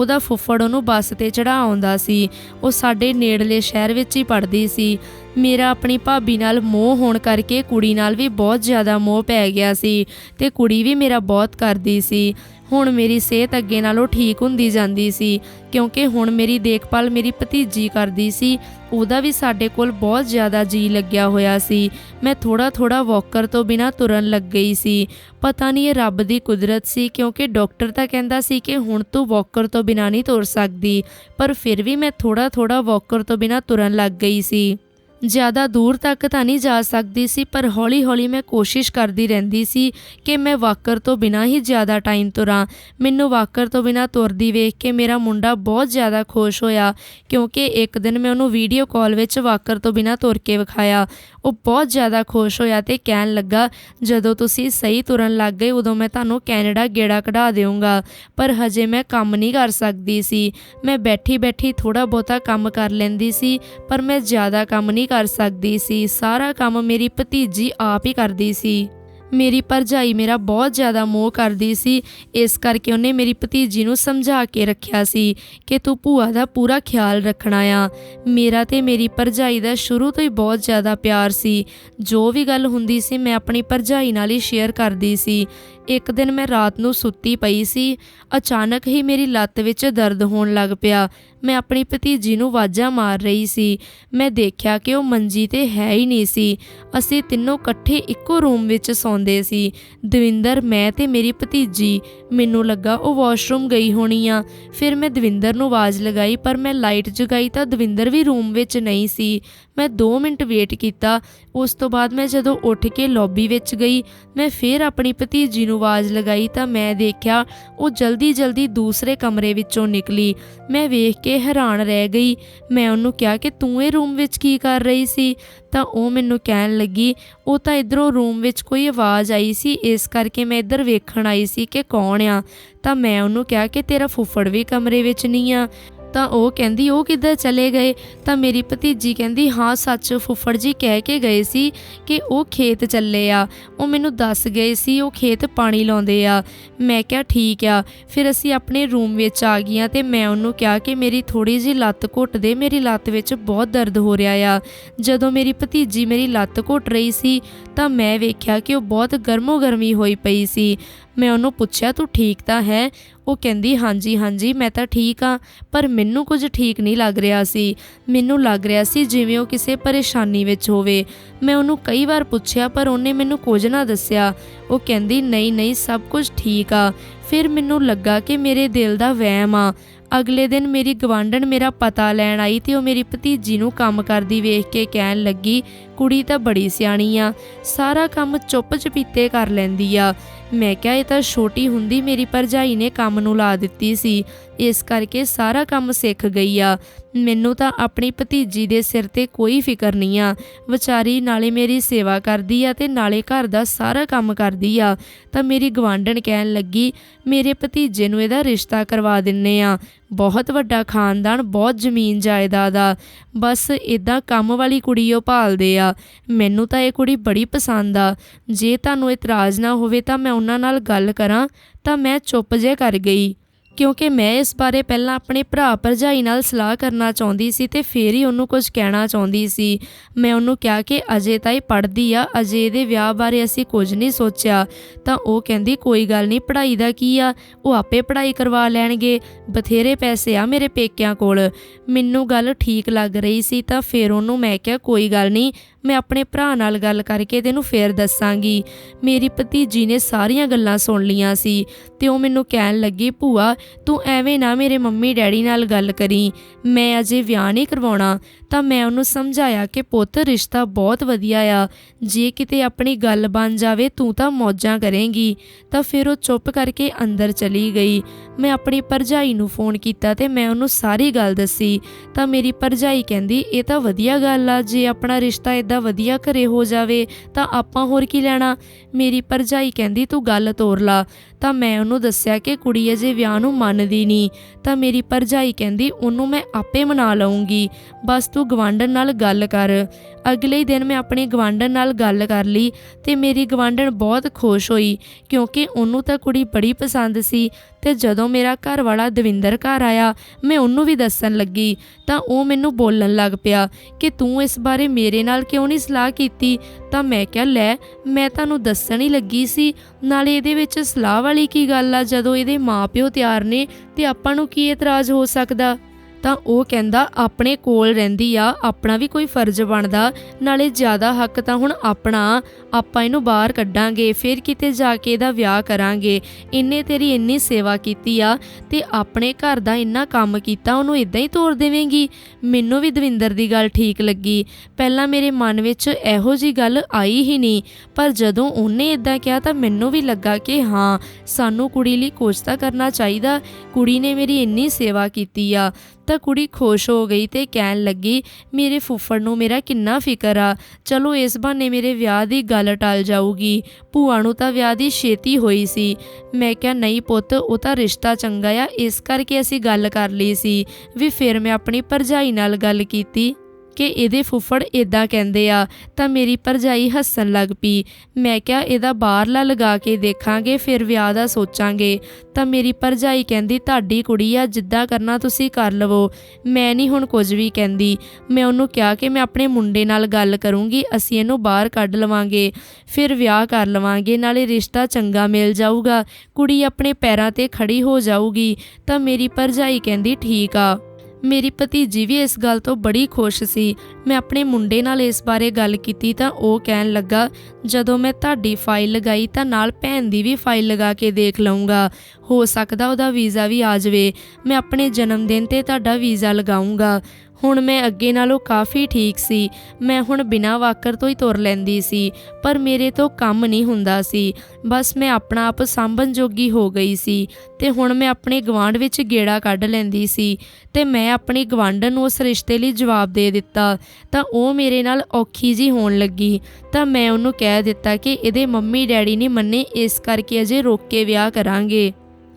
ਉਹਦਾ ਫੁੱਫੜ ਉਹਨੂੰ ਬੱਸ ਤੇ ਚੜਾ ਆਉਂਦਾ ਸੀ। ਉਹ ਸਾਡੇ ਨੇੜਲੇ ਸ਼ਹਿਰ ਵਿੱਚ ਹੀ ਪੜ੍ਹਦੀ ਸੀ। ਮੇਰਾ ਆਪਣੀ ਭਾਬੀ ਨਾਲ ਮੋਹ ਹੋਣ ਕਰਕੇ ਕੁੜੀ ਨਾਲ ਵੀ ਬਹੁਤ ਜ਼ਿਆਦਾ ਮੋਹ ਪੈ ਗਿਆ ਸੀ ਤੇ ਕੁੜੀ ਵੀ ਮੇਰਾ ਬਹੁਤ ਕਰਦੀ ਸੀ। ਹੁਣ ਮੇਰੀ ਸਿਹਤ ਅੱਗੇ ਨਾਲੋਂ ਠੀਕ ਹੁੰਦੀ ਜਾਂਦੀ ਸੀ, ਕਿਉਂਕਿ ਹੁਣ ਮੇਰੀ ਦੇਖਭਾਲ ਮੇਰੀ ਭਤੀਜੀ ਕਰਦੀ ਸੀ, ਉਹਦਾ ਵੀ ਸਾਡੇ ਕੋਲ ਬਹੁਤ ਜ਼ਿਆਦਾ ਜੀ ਲੱਗਿਆ ਹੋਇਆ ਸੀ। ਮੈਂ ਥੋੜਾ ਥੋੜਾ ਵਾਕਰ ਤੋਂ ਬਿਨਾ ਤੁਰਨ ਲੱਗ ਗਈ ਸੀ। ਪਤਾ ਨਹੀਂ ਇਹ ਰੱਬ ਦੀ ਕੁਦਰਤ ਸੀ, ਕਿਉਂਕਿ ਡਾਕਟਰ ਤਾਂ ਕਹਿੰਦਾ ਸੀ ਕਿ ਹੁਣ ਤੂੰ ਵਾਕਰ ਤੋਂ ਬਿਨਾ ਨਹੀਂ ਤੁਰ ਸਕਦੀ, ਪਰ ਫਿਰ ਵੀ ਮੈਂ ਥੋੜਾ ਥੋੜਾ ਵਾਕਰ ਤੋਂ ਬਿਨਾ ਤੁਰਨ ਲੱਗ ਗਈ ਸੀ। ਜ਼ਿਆਦਾ ਦੂਰ ਤੱਕ ਤਾਂ ਨਹੀਂ ਜਾ ਸਕਦੀ ਸੀ, ਪਰ ਹੌਲੀ-ਹੌਲੀ ਮੈਂ ਕੋਸ਼ਿਸ਼ ਕਰਦੀ ਰਹਿੰਦੀ ਸੀ ਕਿ ਮੈਂ ਵਾਕਰ ਤੋਂ ਬਿਨਾਂ ਹੀ ਜ਼ਿਆਦਾ ਟਾਈਮ ਤੁਰਾਂ। ਮੈਨੂੰ ਵਾਕਰ ਤੋਂ ਬਿਨਾਂ ਤੁਰਦੀ ਵੇਖ ਕੇ ਮੇਰਾ ਮੁੰਡਾ ਬਹੁਤ ਜ਼ਿਆਦਾ ਖੁਸ਼ ਹੋਇਆ, ਕਿਉਂਕਿ ਇੱਕ ਦਿਨ ਮੈਂ ਉਹਨੂੰ ਵੀਡੀਓ ਕਾਲ ਵਿੱਚ ਵਾਕਰ ਤੋਂ ਬਿਨਾਂ ਤੁਰ ਕੇ ਵਿਖਾਇਆ। ਉਹ ਬਹੁਤ ਜ਼ਿਆਦਾ ਖੁਸ਼ ਹੋਇਆ ਤੇ ਕਹਿਣ ਲੱਗਾ, ਜਦੋਂ ਤੁਸੀਂ ਸਹੀ ਤੁਰਨ ਲੱਗ ਗਏ, ਉਦੋਂ ਮੈਂ ਤੁਹਾਨੂੰ ਕੈਨੇਡਾ ਗੇੜਾ ਕਢਾ ਦੇਵਾਂਗਾ ਪਰ ਹਜੇ ਮੈਂ ਕੰਮ ਨਹੀਂ ਕਰ ਸਕਦੀ ਸੀ। ਮੈਂ ਬੈਠੀ ਬੈਠੀ ਥੋੜਾ ਬਹੁਤਾ ਕੰਮ ਕਰ ਲੈਂਦੀ ਸੀ, ਪਰ ਮੈਂ ਜ਼ਿਆਦਾ ਕੰਮ ਨਹੀਂ ਕਰ ਸਕਦੀ ਸੀ। ਸਾਰਾ ਕੰਮ ਮੇਰੀ ਭਤੀਜੀ ਆਪ ਹੀ ਕਰਦੀ ਸੀ। ਮੇਰੀ ਭਰਜਾਈ ਮੇਰਾ ਬਹੁਤ ਜ਼ਿਆਦਾ ਮੋਹ ਕਰਦੀ ਸੀ। ਇਸ ਕਰਕੇ ਉਹਨੇ ਮੇਰੀ ਭਤੀਜੀ ਨੂੰ ਸਮਝਾ ਕੇ ਰੱਖਿਆ ਸੀ ਕਿ ਤੂੰ ਭੂਆ ਦਾ ਪੂਰਾ ਖਿਆਲ ਰੱਖਣਾ ਆ ਮੇਰਾ ਤੇ ਮੇਰੀ ਭਰਜਾਈ ਦਾ ਸ਼ੁਰੂ ਤੋਂ ਹੀ ਬਹੁਤ ਜ਼ਿਆਦਾ ਪਿਆਰ ਸੀ। ਜੋ ਵੀ ਗੱਲ ਹੁੰਦੀ ਸੀ ਮੈਂ ਆਪਣੀ ਭਰਜਾਈ ਨਾਲ ਹੀ ਸ਼ੇਅਰ ਕਰਦੀ ਸੀ। ਇੱਕ ਦਿਨ ਮੈਂ ਰਾਤ ਨੂੰ ਸੁੱਤੀ ਪਈ ਸੀ। ਅਚਾਨਕ ਹੀ ਮੇਰੀ ਲੱਤ ਵਿੱਚ ਦਰਦ ਹੋਣ ਲੱਗ ਪਿਆ। ਮੈਂ ਆਪਣੀ ਭਤੀਜੀ ਨੂੰ ਵਾਜਾ ਮਾਰ ਰਹੀ ਸੀ। ਮੈਂ ਦੇਖਿਆ ਕਿ ਉਹ ਮੰਜੀ ਤੇ ਹੈ ਹੀ ਨਹੀਂ ਸੀ। ਅਸੀਂ ਤਿੰਨੋਂ ਇਕੱਠੇ ਇੱਕੋ ਰੂਮ ਵਿੱਚ ਸੌਂਦੇ ਸੀ। ਦਵਿੰਦਰ, ਮੈਂ ਤੇ ਮੇਰੀ ਭਤੀਜੀ। ਮੈਨੂੰ ਲੱਗਾ ਉਹ ਵਾਸ਼ਰੂਮ ਗਈ ਹੋਣੀ ਆ। ਫਿਰ ਮੈਂ ਦਵਿੰਦਰ ਨੂੰ ਆਵਾਜ਼ ਲਗਾਈ, ਪਰ ਮੈਂ ਲਾਈਟ ਜਗਾਈ ਤਾਂ ਦਵਿੰਦਰ ਵੀ ਰੂਮ ਵਿੱਚ ਨਹੀਂ ਸੀ। ਮੈਂ 2 ਮਿੰਟ ਵੇਟ ਕੀਤਾ। ਉਸ ਤੋਂ ਬਾਅਦ ਮੈਂ ਜਦੋਂ ਉੱਠ ਕੇ ਲੌਬੀ ਵਿੱਚ ਗਈ, ਮੈਂ ਫਿਰ ਆਪਣੀ ਭਤੀਜੀ ਨੂੰ ਆਵਾਜ਼ ਲਗਾਈ ਤਾਂ ਮੈਂ ਦੇਖਿਆ ਉਹ ਜਲਦੀ ਜਲਦੀ ਦੂਸਰੇ ਕਮਰੇ ਵਿੱਚੋਂ ਨਿਕਲੀ। ਮੈਂ ਵੇਖ ਕੇ ਹੈਰਾਨ ਰਹਿ ਗਈ। ਮੈਂ ਉਹਨੂੰ ਕਿਹਾ ਕਿ ਤੂੰ ਇਹ ਰੂਮ ਵਿੱਚ ਕੀ ਕਰ ਰਹੀ ਸੀ? ਤਾਂ ਉਹ ਮੈਨੂੰ ਕਹਿਣ ਲੱਗੀ, ਉਹ ਤਾਂ ਇਧਰੋਂ ਰੂਮ ਵਿੱਚ ਕੋਈ ਆਵਾਜ਼ ਆਈ ਸੀ, ਇਸ ਕਰਕੇ ਮੈਂ ਇੱਧਰ ਵੇਖਣ ਆਈ ਸੀ ਕਿ ਕੌਣ ਆ। ਤਾਂ ਮੈਂ ਉਹਨੂੰ ਕਿਹਾ ਕਿ ਤੇਰਾ ਫੁੱਫੜ ਵੀ ਕਮਰੇ ਵਿੱਚ ਨਹੀਂ ਆ। ਤਾਂ ਉਹ ਕਹਿੰਦੀ, ਉਹ ਕਿੱਧਰ ਚਲੇ ਗਏ? ਤਾਂ ਮੇਰੀ ਭਤੀਜੀ ਕਹਿੰਦੀ, ਹਾਂ, ਸੱਚ ਫੁੱਫੜ ਜੀ ਕਹਿ ਕੇ ਗਏ ਸੀ ਕਿ ਉਹ ਖੇਤ ਚੱਲੇ ਆ। ਉਹ ਮੈਨੂੰ ਦੱਸ ਗਏ ਸੀ, ਉਹ ਖੇਤ ਪਾਣੀ ਲਾਉਂਦੇ ਆ। ਮੈਂ ਕਿਹਾ, ਠੀਕ ਆ। ਫਿਰ ਅਸੀਂ ਆਪਣੇ ਰੂਮ ਵਿੱਚ ਆ ਗਈਆਂ ਤੇ ਮੈਂ ਉਹਨੂੰ ਕਿਹਾ ਕਿ ਮੇਰੀ ਥੋੜੀ ਜਿਹੀ ਲੱਤ ਘੁੱਟ ਦੇ, ਮੇਰੀ ਲੱਤ ਵਿੱਚ ਬਹੁਤ ਦਰਦ ਹੋ ਰਿਹਾ ਆ। ਜਦੋਂ ਮੇਰੀ ਭਤੀਜੀ ਮੇਰੀ ਲੱਤ ਘੁੱਟ ਰਹੀ ਸੀ ਤਾਂ ਮੈਂ ਵੇਖਿਆ ਕਿ ਉਹ ਬਹੁਤ ਗਰਮੋ ਗਰਮੀ ਹੋਈ ਪਈ ਸੀ। ਮੈਂ ਉਹਨੂੰ ਪੁੱਛਿਆ, ਤੂੰ ਠੀਕ ਤਾਂ ਹੈ? ਉਹ ਕਹਿੰਦੀ, ਹਾਂਜੀ ਹਾਂਜੀ, ਮੈਂ ਤਾਂ ਠੀਕ ਆ ਪਰ ਮੈਨੂੰ ਕੁਝ ਠੀਕ ਨਹੀਂ ਲੱਗ ਰਿਹਾ ਸੀ। ਮੈਨੂੰ ਲੱਗ ਰਿਹਾ ਸੀ ਜਿਵੇਂ ਉਹ ਕਿਸੇ ਪਰੇਸ਼ਾਨੀ ਵਿੱਚ ਹੋਵੇ। ਮੈਂ ਉਹਨੂੰ ਕਈ ਵਾਰ ਪੁੱਛਿਆ, ਪਰ ਉਹਨੇ ਮੈਨੂੰ ਕੁਝ ਨਾ ਦੱਸਿਆ। ਉਹ ਕਹਿੰਦੀ, ਨਹੀਂ ਨਹੀਂ, ਸਭ ਕੁਝ ਠੀਕ ਆ। ਫਿਰ ਮੈਨੂੰ ਲੱਗਾ ਕਿ ਮੇਰੇ ਦਿਲ ਦਾ ਵਹਿਮ ਆ। ਅਗਲੇ ਦਿਨ ਮੇਰੀ ਗਵਾਂਢਣ ਮੇਰਾ ਪਤਾ ਲੈਣ ਆਈ ਤੇ ਉਹ ਮੇਰੀ ਭਤੀਜੀ ਨੂੰ ਕੰਮ ਕਰਦੀ ਵੇਖ ਕੇ ਕਹਿਣ ਲੱਗੀ, ਕੁੜੀ ਤਾਂ ਬੜੀ ਸਿਆਣੀ ਆ, ਸਾਰਾ ਕੰਮ ਚੁੱਪ ਚਪੀਤੇ ਕਰ ਲੈਂਦੀ ਆ। ਮੈਂ ਕਿਹਾ, ਇਹ ਤਾਂ ਛੋਟੀ ਹੁੰਦੀ ਮੇਰੀ ਭਰਜਾਈ ਨੇ ਕੰਮ ਨੂੰ ਲਾ ਦਿੱਤੀ ਸੀ। ਇਸ ਕਰਕੇ ਸਾਰਾ ਕੰਮ ਸਿੱਖ ਗਈ ਆ। ਮੈਨੂੰ ਤਾਂ ਆਪਣੀ ਭਤੀਜੀ ਦੇ ਸਿਰ ਤੇ ਕੋਈ ਫਿਕਰ ਨਹੀਂ ਆ। ਵਿਚਾਰੀ ਨਾਲੇ ਮੇਰੀ ਸੇਵਾ ਕਰਦੀ ਆ ਤੇ ਨਾਲੇ ਘਰ ਦਾ ਸਾਰਾ ਕੰਮ ਕਰਦੀ ਆ। ਤਾਂ ਮੇਰੀ ਗਵਾਂਢਣ ਕਹਿਣ ਲੱਗੀ, ਮੇਰੇ ਭਤੀਜੇ ਨੂੰ ਇਹਦਾ ਰਿਸ਼ਤਾ ਕਰਵਾ ਦਿੰਨੇ ਆ। ਬਹੁਤ ਵੱਡਾ ਖਾਨਦਾਨ, ਬਹੁਤ ਜ਼ਮੀਨ ਜਾਇਦਾਦ ਆ। ਬਸ ਇਦਾਂ ਕੰਮ ਵਾਲੀ ਕੁੜੀ ਉਹ ਭਾਲਦੇ ਆ। ਮੈਨੂੰ ਤਾਂ ਇਹ ਕੁੜੀ ਬੜੀ ਪਸੰਦ ਆ। ਜੇ ਤੁਹਾਨੂੰ ਇਤਰਾਜ਼ ਨਾ ਹੋਵੇ ਤਾਂ ਮੈਂ ਉਹਨਾਂ ਨਾਲ ਗੱਲ ਕਰਾਂ, ਤਾਂ ਮੈਂ ਚੁੱਪ ਜੇ ਕਰ ਗਈ। ਕਿਉਂਕਿ ਮੈਂ ਇਸ ਬਾਰੇ ਪਹਿਲਾਂ ਆਪਣੇ ਭਰਾ ਭਰਜਾਈ ਨਾਲ ਸਲਾਹ ਕਰਨਾ ਚਾਹੁੰਦੀ ਸੀ ਤੇ ਫੇਰ ਹੀ ਉਹਨੂੰ ਕੁਝ ਕਹਿਣਾ ਚਾਹੁੰਦੀ ਸੀ। ਮੈਂ ਉਹਨੂੰ ਕਿਹਾ ਕਿ ਅਜੇ ਤਾਂ ਇਹ ਪੜ੍ਹਦੀ ਆ, ਅਜੇ ਇਹਦੇ ਵਿਆਹ ਬਾਰੇ ਅਸੀਂ ਕੁਝ ਨਹੀਂ ਸੋਚਿਆ। ਤਾਂ ਉਹ ਕਹਿੰਦੀ, ਕੋਈ ਗੱਲ ਨਹੀਂ, ਪੜ੍ਹਾਈ ਦਾ ਕੀ ਆ? ਉਹ ਆਪੇ ਪੜ੍ਹਾਈ ਕਰਵਾ ਲੈਣਗੇ। ਬਥੇਰੇ ਪੈਸੇ ਆ ਮੇਰੇ ਪੇਕਿਆਂ ਕੋਲ। ਮੈਨੂੰ ਗੱਲ ਠੀਕ ਲੱਗ ਰਹੀ ਸੀ ਤਾਂ ਫਿਰ ਉਹਨੂੰ ਮੈਂ ਕਿਹਾ, ਕੋਈ ਗੱਲ ਨਹੀਂ, ਮੈਂ ਆਪਣੇ ਭਰਾ ਨਾਲ ਗੱਲ ਕਰਕੇ ਤੈਨੂੰ ਫੇਰ ਦੱਸਾਂਗੀ। ਮੇਰੀ ਭਤੀਜੀ ਨੇ ਸਾਰੀਆਂ ਗੱਲਾਂ ਸੁਣ ਲੀਆਂ ਸੀ ਤੇ ਉਹ ਮੈਨੂੰ ਕਹਿਣ ਲੱਗੀ, ਭੂਆ ਤੂੰ ਐਵੇਂ ਨਾ ਮੇਰੇ ਮੰਮੀ ਡੈਡੀ ਨਾਲ ਗੱਲ ਕਰੀ। ਮੈਂ ਅਜੇ ਵਿਆਹ ਨਹੀਂ ਕਰਵਾਉਣਾ, ਤਾਂ ਮੈਂ ਉਹਨੂੰ ਸਮਝਾਇਆ ਕਿ ਪੁੱਤ ਰਿਸ਼ਤਾ ਬਹੁਤ ਵਧੀਆ ਆ। ਜੇ ਕਿਤੇ ਆਪਣੀ ਗੱਲ ਬਣ ਜਾਵੇ, ਤੂੰ ਤਾਂ ਮੌਜਾਂ ਕਰੇਂਗੀ। ਤਾਂ ਫਿਰ ਉਹ ਚੁੱਪ ਕਰਕੇ ਅੰਦਰ ਚਲੀ ਗਈ। ਮੈਂ ਆਪਣੀ ਭਰਜਾਈ ਨੂੰ ਫੋਨ ਕੀਤਾ ਤੇ ਮੈਂ ਉਹਨੂੰ ਸਾਰੀ ਗੱਲ ਦੱਸੀ। ਤਾਂ ਮੇਰੀ ਭਰਜਾਈ ਕਹਿੰਦੀ, ਇਹ ਤਾਂ ਵਧੀਆ ਗੱਲ ਆ, ਜੇ ਆਪਣਾ ਰਿਸ਼ਤਾ ਇਦਾਂ ਵਧੀਆ ਘਰੇ ਹੋ ਜਾਵੇ, ਤਾਂ ਆਪਾਂ ਹੋਰ ਕੀ ਲੈਣਾ? ਮੇਰੀ ਭਰਜਾਈ ਕਹਿੰਦੀ, ਤੂੰ ਗੱਲ ਤੋਰ ਲਾ। ਤਾਂ ਮੈਂ ਉਹਨੂੰ ਦੱਸਿਆ ਕਿ ਕੁੜੀ ਅਜੇ ਵਿਆਹ ਨੂੰ ਮੰਨਦੀ ਨਹੀਂ ਤਾਂ ਮੇਰੀ ਭਰਜਾਈ ਕਹਿੰਦੀ, ਉਹਨੂੰ ਮੈਂ ਆਪੇ ਮਨਾ ਲਵਾਂਗੀ ਬਸ ਤੂੰ ਗਵਾਂਢਣ ਨਾਲ ਗੱਲ ਕਰ। ਅਗਲੇ ਦਿਨ ਮੈਂ ਆਪਣੇ ਗਵਾਂਢਣ ਨਾਲ ਗੱਲ ਕਰ ਲਈ ਤੇ ਮੇਰੀ ਗਵਾਂਢਣ ਬਹੁਤ ਖੁਸ਼ ਹੋਈ, ਕਿਉਂਕਿ ਉਹਨੂੰ ਤਾਂ ਕੁੜੀ ਬੜੀ ਪਸੰਦ ਸੀ। ਤੇ ਜਦੋਂ ਮੇਰਾ ਘਰ ਵਾਲਾ ਦਵਿੰਦਰ ਘਰ ਆਇਆ, ਮੈਂ ਉਹਨੂੰ ਵੀ ਦੱਸਣ ਲੱਗੀ। ਤਾਂ ਉਹ ਮੈਨੂੰ ਬੋਲਣ ਲੱਗ ਪਿਆ ਕਿ ਤੂੰ ਇਸ ਬਾਰੇ ਮੇਰੇ ਨਾਲ ਕਿਉਂ ਨਹੀਂ ਸਲਾਹ ਕੀਤੀ? ਤਾਂ ਮੈਂ ਕਿਹਾ, ਲੈ, ਮੈਂ ਤੁਹਾਨੂੰ ਦੱਸਣ ਹੀ ਲੱਗੀ ਸੀ। ਨਾਲੇ ਇਹਦੇ ਵਿੱਚ ਸਲਾਹ ਵਾਲੀ ਕੀ ਗੱਲ ਆ? ਜਦੋਂ ਇਹਦੇ ਮਾਪਿਓ ਤਿਆਰ ਨੇ ਤੇ ਆਪਾਂ ਨੂੰ ਕੀ ਇਤਰਾਜ਼ ਹੋ ਸਕਦਾ? ਤਾਂ ਉਹ ਕਹਿੰਦਾ, ਆਪਣੇ ਕੋਲ ਰਹਿੰਦੀ ਆ, ਆਪਣਾ ਵੀ ਕੋਈ ਫਰਜ਼ ਬਣਦਾ, ਨਾਲੇ ਜ਼ਿਆਦਾ ਹੱਕ ਤਾਂ ਹੁਣ ਆਪਣਾ, ਆਪਾਂ ਇਹਨੂੰ ਬਾਹਰ ਕੱਢਾਂਗੇ, ਫਿਰ ਕਿਤੇ ਜਾ ਕੇ ਇਹਦਾ ਵਿਆਹ ਕਰਾਂਗੇ ਇੰਨੇ ਤੇਰੀ ਇੰਨੀ ਸੇਵਾ ਕੀਤੀ ਆ, ਤੇ ਆਪਣੇ ਘਰ ਦਾ ਇੰਨਾ ਕੰਮ ਕੀਤਾ, ਉਹਨੂੰ ਇਦਾਂ ਹੀ ਤੋੜ ਦੇਵੇਂਗੀ? ਮੈਨੂੰ ਵੀ ਦਵਿੰਦਰ ਦੀ ਗੱਲ ਠੀਕ ਲੱਗੀ। ਪਹਿਲਾਂ ਮੇਰੇ ਮਨ ਵਿੱਚ ਇਹੋ ਜੀ ਗੱਲ ਆਈ ਹੀ ਨਹੀਂ, ਪਰ ਜਦੋਂ ਉਹਨੇ ਇਦਾਂ ਕਿਹਾ ਤਾਂ ਮੈਨੂੰ ਵੀ ਲੱਗਾ ਕਿ ਹਾਂ, ਸਾਨੂੰ ਕੁੜੀ ਲਈ ਕੁਝ ਤਾਂ ਕਰਨਾ ਚਾਹੀਦਾ, ਕੁੜੀ ਨੇ ਮੇਰੀ ਇੰਨੀ ਸੇਵਾ ਕੀਤੀ ਆ ਤਾਂ ਕੁੜੀ ਖੁਸ਼ ਹੋ ਗਈ ਤੇ ਕਹਿਣ ਲੱਗੀ, ਮੇਰੇ ਫੁੱਫੜ ਨੂੰ ਮੇਰਾ ਕਿੰਨਾ ਫਿਕਰ ਆ। ਚਲੋ ਇਸ ਬਹਾਨੇ ਮੇਰੇ ਵਿਆਹ ਦੀ ਗੱਲ ਟਲ ਜਾਊਗੀ। ਭੂਆ ਨੂੰ ਤਾਂ ਵਿਆਹ ਦੀ ਛੇਤੀ ਹੋਈ ਸੀ। ਮੈਂ ਕਿਹਾ, ਨਹੀਂ ਪੁੱਤ, ਉਹ ਤਾਂ ਰਿਸ਼ਤਾ ਚੰਗਾ ਆ। ਇਸ ਕਰਕੇ ਅਸੀਂ ਗੱਲ ਕਰ ਲਈ ਸੀ। ਵੀ ਫਿਰ ਮੈਂ ਆਪਣੀ ਭਰਜਾਈ ਨਾਲ ਗੱਲ ਕੀਤੀ। ਕਿ ਇਹਦੇ ਫੁੱਫੜ ਇਦਾਂ ਕਹਿੰਦੇ ਆ, ਤਾਂ ਮੇਰੀ ਭਰਜਾਈ ਹੱਸਣ ਲੱਗ ਪਈ। ਮੈਂ ਕਿਹਾ, ਇਹਦਾ ਬਾਹਰਲਾ ਲਗਾ ਕੇ ਦੇਖਾਂਗੇ, ਫਿਰ ਵਿਆਹ ਦਾ ਸੋਚਾਂਗੇ। ਤਾਂ ਮੇਰੀ ਭਰਜਾਈ ਕਹਿੰਦੀ, ਤੁਹਾਡੀ ਕੁੜੀ ਆ, ਜਿੱਦਾਂ ਕਰਨਾ ਤੁਸੀਂ ਕਰ ਲਵੋ। ਮੈਂ ਨਹੀਂ ਹੁਣ ਕੁਝ ਵੀ ਕਹਿੰਦੀ। ਮੈਂ ਉਹਨੂੰ ਕਿਹਾ ਕਿ ਮੈਂ ਆਪਣੇ ਮੁੰਡੇ ਨਾਲ ਗੱਲ ਕਰੂੰਗੀ, ਅਸੀਂ ਇਹਨੂੰ ਬਾਹਰ ਕੱਢ ਲਵਾਂਗੇ, ਫਿਰ ਵਿਆਹ ਕਰ ਲਵਾਂਗੇ, ਨਾਲੇ ਰਿਸ਼ਤਾ ਚੰਗਾ ਮਿਲ ਜਾਊਗਾ। ਕੁੜੀ ਆਪਣੇ ਪੈਰਾਂ ਤੇ ਖੜੀ ਹੋ ਜਾਊਗੀ। ਤਾਂ ਮੇਰੀ ਭਰਜਾਈ ਕਹਿੰਦੀ, ਠੀਕ ਆ। ਮੇਰੀ ਭਤੀਜੀ ਵੀ ਇਸ ਗੱਲ ਤੋਂ ਬੜੀ ਖੁਸ਼ ਸੀ। ਮੈਂ ਆਪਣੇ ਮੁੰਡੇ ਨਾਲ ਇਸ ਬਾਰੇ ਗੱਲ ਕੀਤੀ ਤਾਂ ਉਹ ਕਹਿਣ ਲੱਗਾ, ਜਦੋਂ ਮੈਂ ਤੁਹਾਡੀ ਫਾਈਲ ਲਗਾਈ ਤਾਂ ਨਾਲ ਭੈਣ ਦੀ ਵੀ ਫਾਈਲ ਲਗਾ ਕੇ ਦੇਖ ਲਵਾਂਗਾ ਹੋ ਸਕਦਾ ਉਹਦਾ ਵੀਜ਼ਾ ਵੀ ਆ ਜਾਵੇ। ਮੈਂ ਆਪਣੇ ਜਨਮ ਦਿਨ ਤੇ ਤੁਹਾਡਾ ਵੀਜ਼ਾ ਲਗਾਉਂਗਾ ਹੁਣ ਮੈਂ ਅੱਗੇ ਨਾਲੋਂ ਕਾਫੀ ਠੀਕ ਸੀ। ਮੈਂ ਹੁਣ ਬਿਨਾਂ ਵਾਕਰ ਤੋਂ ਹੀ ਤੁਰ ਲੈਂਦੀ ਸੀ, ਪਰ ਮੇਰੇ ਤੋਂ ਕੰਮ ਨਹੀਂ ਹੁੰਦਾ ਸੀ। ਬਸ ਮੈਂ ਆਪਣਾ ਆਪ ਸਾਂਭਣ ਜੋਗੀ ਹੋ ਗਈ ਸੀ ਤੇ ਹੁਣ ਮੈਂ ਆਪਣੇ ਗਵਾਂਢ ਵਿੱਚ ਗੇੜਾ ਕੱਢ ਲੈਂਦੀ ਸੀ ਤੇ ਮੈਂ ਆਪਣੀ ਗਵਾਂਢਣ ਨੂੰ ਉਸ ਰਿਸ਼ਤੇ ਲਈ ਜਵਾਬ ਦੇ ਦਿੱਤਾ। ਤਾਂ ਉਹ ਮੇਰੇ ਨਾਲ ਔਖੀ ਜੀ ਹੋਣ ਲੱਗੀ। ਤਾਂ ਮੈਂ ਉਹਨੂੰ ਕਹਿ ਦਿੱਤਾ ਕਿ ਇਹਦੇ ਮੰਮੀ ਡੈਡੀ ਨਹੀਂ ਮੰਨੇ, ਇਸ ਕਰਕੇ ਅਜੇ ਰੋਕ ਕੇ ਵਿਆਹ ਕਰਾਂਗੇ।